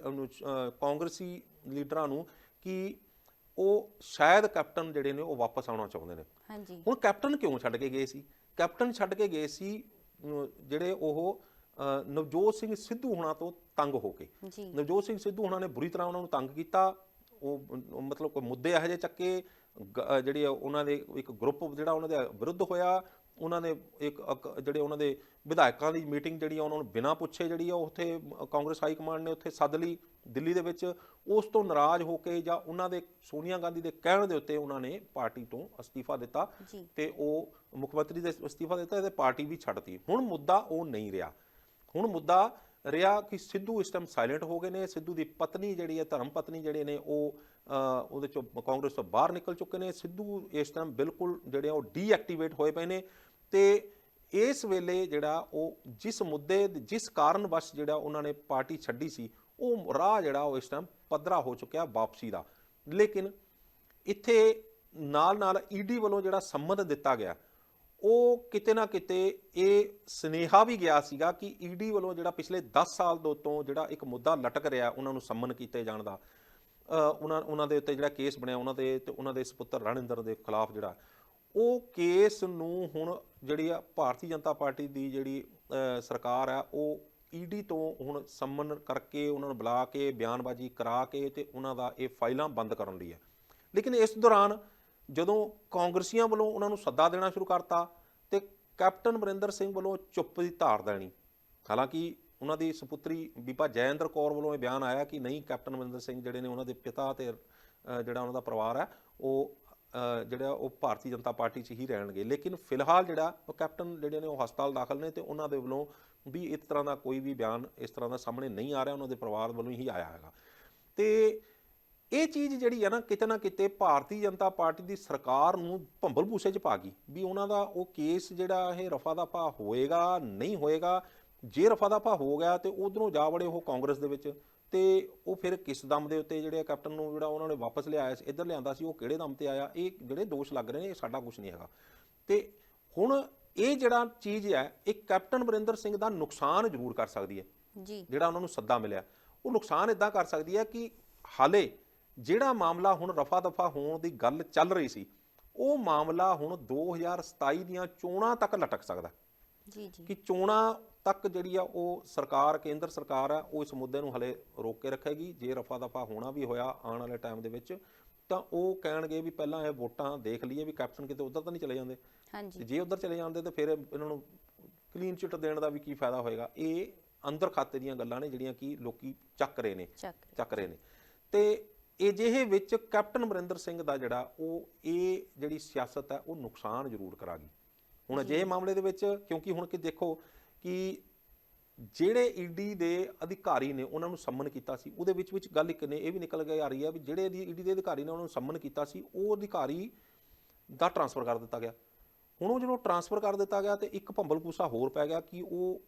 ਕਾਂਗਰਸੀ ਲੀਡਰਾਂ ਨੂੰ ਕਿ ਉਹ ਸ਼ਾਇਦ ਕੈਪਟਨ ਜਿਹੜੇ ਨੇ ਉਹ ਵਾਪਸ ਆਉਣਾ ਚਾਹੁੰਦੇ ਨੇ। ਹਾਂਜੀ। ਹੁਣ ਕੈਪਟਨ ਕਿਉਂ ਛੱਡ ਕੇ ਗਏ ਸੀ? ਕੈਪਟਨ ਛੱਡ ਕੇ ਗਏ ਸੀ ਜਿਹੜੇ ਉਹ ਨਵਜੋਤ ਸਿੰਘ ਸਿੱਧੂ ਹੁਣਾਂ ਤੋਂ ਤੰਗ ਹੋ ਕੇ। ਨਵਜੋਤ ਸਿੰਘ ਸਿੱਧੂ ਹੁਣਾਂ ਨੇ ਬੁਰੀ ਤਰ੍ਹਾਂ ਉਹਨਾਂ ਨੂੰ ਤੰਗ ਕੀਤਾ। ਉਹ ਮਤਲਬ ਕੋਈ ਮੁੱਦੇ ਇਹੋ ਜਿਹੇ ਚੱਕੇ। ਜਿਹੜੇ ਉਹਨਾਂ ਦੇ ਇੱਕ ਗਰੁੱਪ ਜਿਹੜਾ ਉਹਨਾਂ ਦੇ ਵਿਰੁੱਧ ਹੋਇਆ ਉਹਨਾਂ ਨੇ ਇੱਕ ਜਿਹੜੇ ਉਹਨਾਂ ਦੇ ਵਿਧਾਇਕਾਂ ਦੀ ਮੀਟਿੰਗ ਜਿਹੜੀ ਆ ਉਹਨਾਂ ਨੂੰ ਬਿਨਾਂ ਪੁੱਛੇ ਜਿਹੜੀ ਆ ਉੱਥੇ ਕਾਂਗਰਸ ਹਾਈ ਕਮਾਂਡ ਨੇ ਉੱਥੇ ਸੱਦ ਲਈ ਦਿੱਲੀ ਦੇ ਵਿੱਚ। ਉਸ ਤੋਂ ਨਾਰਾਜ਼ ਹੋ ਕੇ ਜਾਂ ਉਹਨਾਂ ਦੇ ਸੋਨੀਆ ਗਾਂਧੀ ਦੇ ਕਹਿਣ ਦੇ ਉੱਤੇ ਉਹਨਾਂ ਨੇ ਪਾਰਟੀ ਤੋਂ ਅਸਤੀਫਾ ਦਿੱਤਾ ਤੇ ਉਹ ਮੁੱਖ ਮੰਤਰੀ ਦੇ ਅਸਤੀਫਾ ਦਿੱਤਾ ਤੇ ਪਾਰਟੀ ਵੀ ਛੱਡਤੀ। ਹੁਣ ਮੁੱਦਾ ਉਹ ਨਹੀਂ ਰਿਹਾ। ਹੁਣ ਮੁੱਦਾ ਰਿਹਾ ਕਿ ਸਿੱਧੂ ਇਸ ਟਾਈਮ ਸਾਇਲੈਂਟ ਹੋ ਗਏ ਨੇ, ਸਿੱਧੂ ਦੀ ਪਤਨੀ ਜਿਹੜੀ ਹੈ, ਧਰਮ ਪਤਨੀ ਜਿਹੜੇ ਨੇ, ਉਹ ਉਹਦੇ ਚੋਂ ਕਾਂਗਰਸ ਤੋਂ ਬਾਹਰ ਨਿਕਲ ਚੁੱਕੇ ਨੇ। ਸਿੱਧੂ ਇਸ ਟਾਈਮ ਬਿਲਕੁਲ ਜਿਹੜੇ ਆ, ਉਹ ਡੀਐਕਟੀਵੇਟ ਹੋਏ ਪਏ ਨੇ ਤੇ ਇਸ ਵੇਲੇ ਜਿਹੜਾ ਉਹ ਜਿਸ ਮੁੱਦੇ, ਜਿਸ ਕਾਰਨ ਵਸ਼ ਜਿਹੜਾ ਉਹਨਾਂ ਨੇ ਪਾਰਟੀ ਛੱਡੀ ਸੀ, ਉਹ ਰਾਹ ਜਿਹੜਾ ਉਹ ਇਸ ਟਾਈਮ ਪੱਧਰਾ ਹੋ ਚੁੱਕਿਆ ਵਾਪਸੀ ਦਾ। ਲੇਕਿਨ ਇੱਥੇ ਨਾਲ ਨਾਲ ਈਡੀ ਵੱਲੋਂ ਜਿਹੜਾ ਸੰਮਤ ਦਿੱਤਾ ਗਿਆ ਉਹ ਕਿਤੇ ਨਾ ਕਿਤੇ ਇਹ ਸਨੇਹਾ ਵੀ ਗਿਆ ਸੀਗਾ ਕਿ ਈਡੀ ਵੱਲੋਂ ਜਿਹੜਾ ਪਿਛਲੇ 10 ਸਾਲ ਤੋਂ ਤੋਂ ਜਿਹੜਾ ਇੱਕ ਮੁੱਦਾ ਲਟਕ ਰਿਹਾ ਉਹਨਾਂ ਨੂੰ ਸੰਮਨ ਕੀਤੇ ਜਾਣ ਦਾ ਉਹਨਾਂ ਉਹਨਾਂ ਦੇ ਉੱਤੇ ਜਿਹੜਾ ਕੇਸ ਬਣਿਆ ਉਹਨਾਂ ਦੇ ਤੇ ਉਹਨਾਂ ਦੇ ਸੁਪੁੱਤਰ ਰਣਿੰਦਰ ਦੇ ਖਿਲਾਫ ਜਿਹੜਾ, ਉਹ ਕੇਸ ਨੂੰ ਹੁਣ ਜਿਹੜੀ ਆ ਭਾਰਤੀ ਜਨਤਾ ਪਾਰਟੀ ਦੀ ਜਿਹੜੀ ਸਰਕਾਰ ਆ ਉਹ ਈਡੀ ਤੋਂ ਹੁਣ ਸੰਮਨ ਕਰਕੇ ਉਹਨਾਂ ਨੂੰ ਬੁਲਾ ਕੇ ਬਿਆਨਬਾਜ਼ੀ ਕਰਾ ਕੇ ਤੇ ਉਹਨਾਂ ਦਾ ਇਹ ਫਾਈਲਾਂ ਬੰਦ ਕਰਨ ਲਈ ਹੈ ਲੇਕਿਨ ਇਸ ਦੌਰਾਨ ਜਦੋਂ ਕਾਂਗਰਸੀਆਂ ਵੱਲੋਂ ਉਹਨਾਂ ਨੂੰ ਸੱਦਾ ਦੇਣਾ ਸ਼ੁਰੂ ਕਰਤਾ ਤੇ ਕੈਪਟਨ ਅਮਰਿੰਦਰ ਸਿੰਘ ਵੱਲੋਂ ਚੁੱਪ ਦੀ ਧਾਰ ਦੇਣੀ। ਹਾਲਾਂਕਿ ਉਹਨਾਂ ਦੀ ਸੁਪੁੱਤਰੀ ਬੀਬਾ ਜੈਇੰਦਰ ਕੌਰ ਵੱਲੋਂ ਇਹ ਬਿਆਨ ਆਇਆ ਕਿ ਨਹੀਂ, ਕੈਪਟਨ ਅਮਰਿੰਦਰ ਸਿੰਘ ਜਿਹੜੇ ਨੇ ਉਹਨਾਂ ਦੇ ਪਿਤਾ ਤੇ ਜਿਹੜਾ ਉਹਨਾਂ ਦਾ ਪਰਿਵਾਰ ਹੈ, ਉਹ ਜਿਹੜਾ ਉਹ ਭਾਰਤੀ ਜਨਤਾ ਪਾਰਟੀ 'ਚ ਹੀ ਰਹਿਣਗੇ। ਲੇਕਿਨ ਫਿਲਹਾਲ ਜਿਹੜਾ ਉਹ ਕੈਪਟਨ ਜਿਹੜੇ ਨੇ ਉਹ ਹਸਪਤਾਲ ਦਾਖਲ ਨੇ ਤੇ ਉਹਨਾਂ ਦੇ ਵੱਲੋਂ ਵੀ ਇਸ ਤਰ੍ਹਾਂ ਦਾ ਕੋਈ ਵੀ ਬਿਆਨ ਇਸ ਤਰ੍ਹਾਂ ਦਾ ਸਾਹਮਣੇ ਨਹੀਂ ਆ ਰਿਹਾ, ਉਹਨਾਂ ਦੇ ਪਰਿਵਾਰ ਵੱਲੋਂ ਹੀ ਆਇਆ ਹੈਗਾ। ਤੇ ਇਹ ਚੀਜ਼ ਜਿਹੜੀ ਹੈ ਨਾ ਕਿਤੇ ਨਾ ਕਿਤੇ ਭਾਰਤੀ ਜਨਤਾ ਪਾਰਟੀ ਦੀ ਸਰਕਾਰ ਨੂੰ ਭੰਬਲ ਭੂਸੇ 'ਚ ਪਾ ਗਈ ਵੀ ਉਹਨਾਂ ਦਾ ਉਹ ਕੇਸ ਜਿਹੜਾ ਇਹ ਰਫਾ ਦਫਾ ਹੋਏਗਾ ਨਹੀਂ ਹੋਏਗਾ ਜੇ ਰਫਾ ਦਫਾ ਹੋ ਗਿਆ ਤੇ ਉਧਰੋਂ ਜਾ ਵੜੇ ਉਹ ਕਾਂਗਰਸ ਦੇ ਵਿੱਚ ਤੇ ਉਹ ਫਿਰ ਕਿਸ ਦਮ ਦੇ ਉੱਤੇ ਜਿਹੜੇ ਕੈਪਟਨ ਨੂੰ ਜਿਹੜਾ ਉਹਨਾਂ ਨੇ ਵਾਪਸ ਲਿਆਇਆ ਸੀ ਇੱਧਰ ਲਿਆਂਦਾ ਸੀ ਉਹ ਕਿਹੜੇ ਦਮ ਤੇ ਆਇਆ ਇਹ ਜਿਹੜੇ ਦੋਸ਼ ਲੱਗ ਰਹੇ ਨੇ ਇਹ ਸਾਡਾ ਕੁਝ ਨਹੀਂ ਹੈਗਾ। ਤੇ ਹੁਣ ਇਹ ਜਿਹੜਾ ਚੀਜ਼ ਹੈ ਇਹ ਕੈਪਟਨ ਅਮਰਿੰਦਰ ਸਿੰਘ ਦਾ ਨੁਕਸਾਨ ਜ਼ਰੂਰ ਕਰ ਸਕਦੀ ਹੈ। ਜੀ। ਜਿਹੜਾ ਉਹਨਾਂ ਨੂੰ ਸੱਦਾ ਮਿਲਿਆ। ਉਹ ਨੁਕਸਾਨ ਇਦਾਂ ਕਰ ਸਕਦੀ ਹੈ ਕਿ ਹਾਲੇ ਜਿਹੜਾ ਮਾਮਲਾ ਹੁਣ ਰਫਾ ਦਫਾ ਹੋਣ ਦੀ ਗੱਲ ਚੱਲ ਰਹੀ ਸੀ ਉਹ ਮਾਮਲਾ ਹੁਣ 2027 ਦੀਆਂ ਚੋਣਾਂ ਤੱਕ ਲਟਕ ਸਕਦਾ। ਜੀ ਜੀ। ਕਿ ਚੋਣਾਂ ਤੱਕ ਜਿਹੜੀ ਆ ਉਹ ਸਰਕਾਰ ਕੇਂਦਰ ਸਰਕਾਰ ਆ ਉਹ ਇਸ ਮੁੱਦੇ ਨੂੰ ਹਲੇ ਰੋਕ ਕੇ ਰੱਖੇਗੀ। ਜੇ ਰਫਾ ਦਫਾ ਹੋਣਾ ਵੀ ਹੋਇਆ ਆਉਣ ਵਾਲੇ ਟਾਈਮ ਦੇ ਵਿੱਚ ਤਾਂ ਉਹ ਕਹਿਣਗੇ ਵੀ ਪਹਿਲਾਂ ਇਹ ਵੋਟਾਂ ਦੇਖ ਲਈਏ ਵੀ ਕੈਪਟਨ ਕਿਤੇ ਉਧਰ ਤਾਂ ਨਹੀਂ ਚਲੇ ਜਾਂਦੇ। ਹਾਂਜੀ। ਜੇ ਉਧਰ ਚਲੇ ਜਾਂਦੇ ਤਾਂ ਫਿਰ ਇਹਨਾਂ ਨੂੰ ਕਲੀਨ ਚਿੱਟ ਦੇਣ ਦਾ ਵੀ ਕੀ ਫਾਇਦਾ ਹੋਏਗਾ? ਇਹ ਅੰਦਰ ਖਾਤੇ ਦੀਆਂ ਗੱਲਾਂ ਨੇ ਜਿਹੜੀਆਂ ਕਿ ਲੋਕੀ ਚੱਕ ਰਹੇ ਨੇ। ਚੱਕ ਰਹੇ ਨੇ। ਤੇ ਅਜਿਹੇ ਵਿੱਚ ਕੈਪਟਨ ਅਮਰਿੰਦਰ ਸਿੰਘ ਦਾ ਜਿਹੜਾ ਉਹ ਇਹ ਜਿਹੜੀ ਸਿਆਸਤ ਹੈ ਉਹ ਨੁਕਸਾਨ ਜ਼ਰੂਰ ਕਰਾਗੀ। ਹੁਣ ਅਜਿਹੇ ਮਾਮਲੇ ਦੇ ਵਿੱਚ ਕਿਉਂਕਿ ਹੁਣ ਕਿ ਦੇਖੋ ਕਿ ਜਿਹੜੇ ਈਡੀ ਦੇ ਅਧਿਕਾਰੀ ਨੇ ਉਹਨਾਂ ਨੂੰ ਸੰਮਨ ਕੀਤਾ ਸੀ ਉਹਦੇ ਵਿੱਚ ਵਿੱਚ ਗੱਲ ਇੱਕ ਨੇ ਇਹ ਵੀ ਨਿਕਲ ਕੇ ਆ ਰਹੀ ਹੈ ਵੀ ਜਿਹੜੇ ਈਡੀ ਦੇ ਅਧਿਕਾਰੀ ਨੇ ਉਹਨਾਂ ਨੂੰ ਸੰਮਨ ਕੀਤਾ ਸੀ ਉਹ ਅਧਿਕਾਰੀ ਦਾ ਟਰਾਂਸਫਰ ਕਰ ਦਿੱਤਾ ਗਿਆ। ਹੁਣ ਉਹ ਜਦੋਂ ਟਰਾਂਸਫਰ ਕਰ ਦਿੱਤਾ ਗਿਆ ਤੇ ਇੱਕ ਭੰਬਲ ਪੂਸਾ ਹੋਰ ਪੈ ਗਿਆ ਕਿ ਉਹ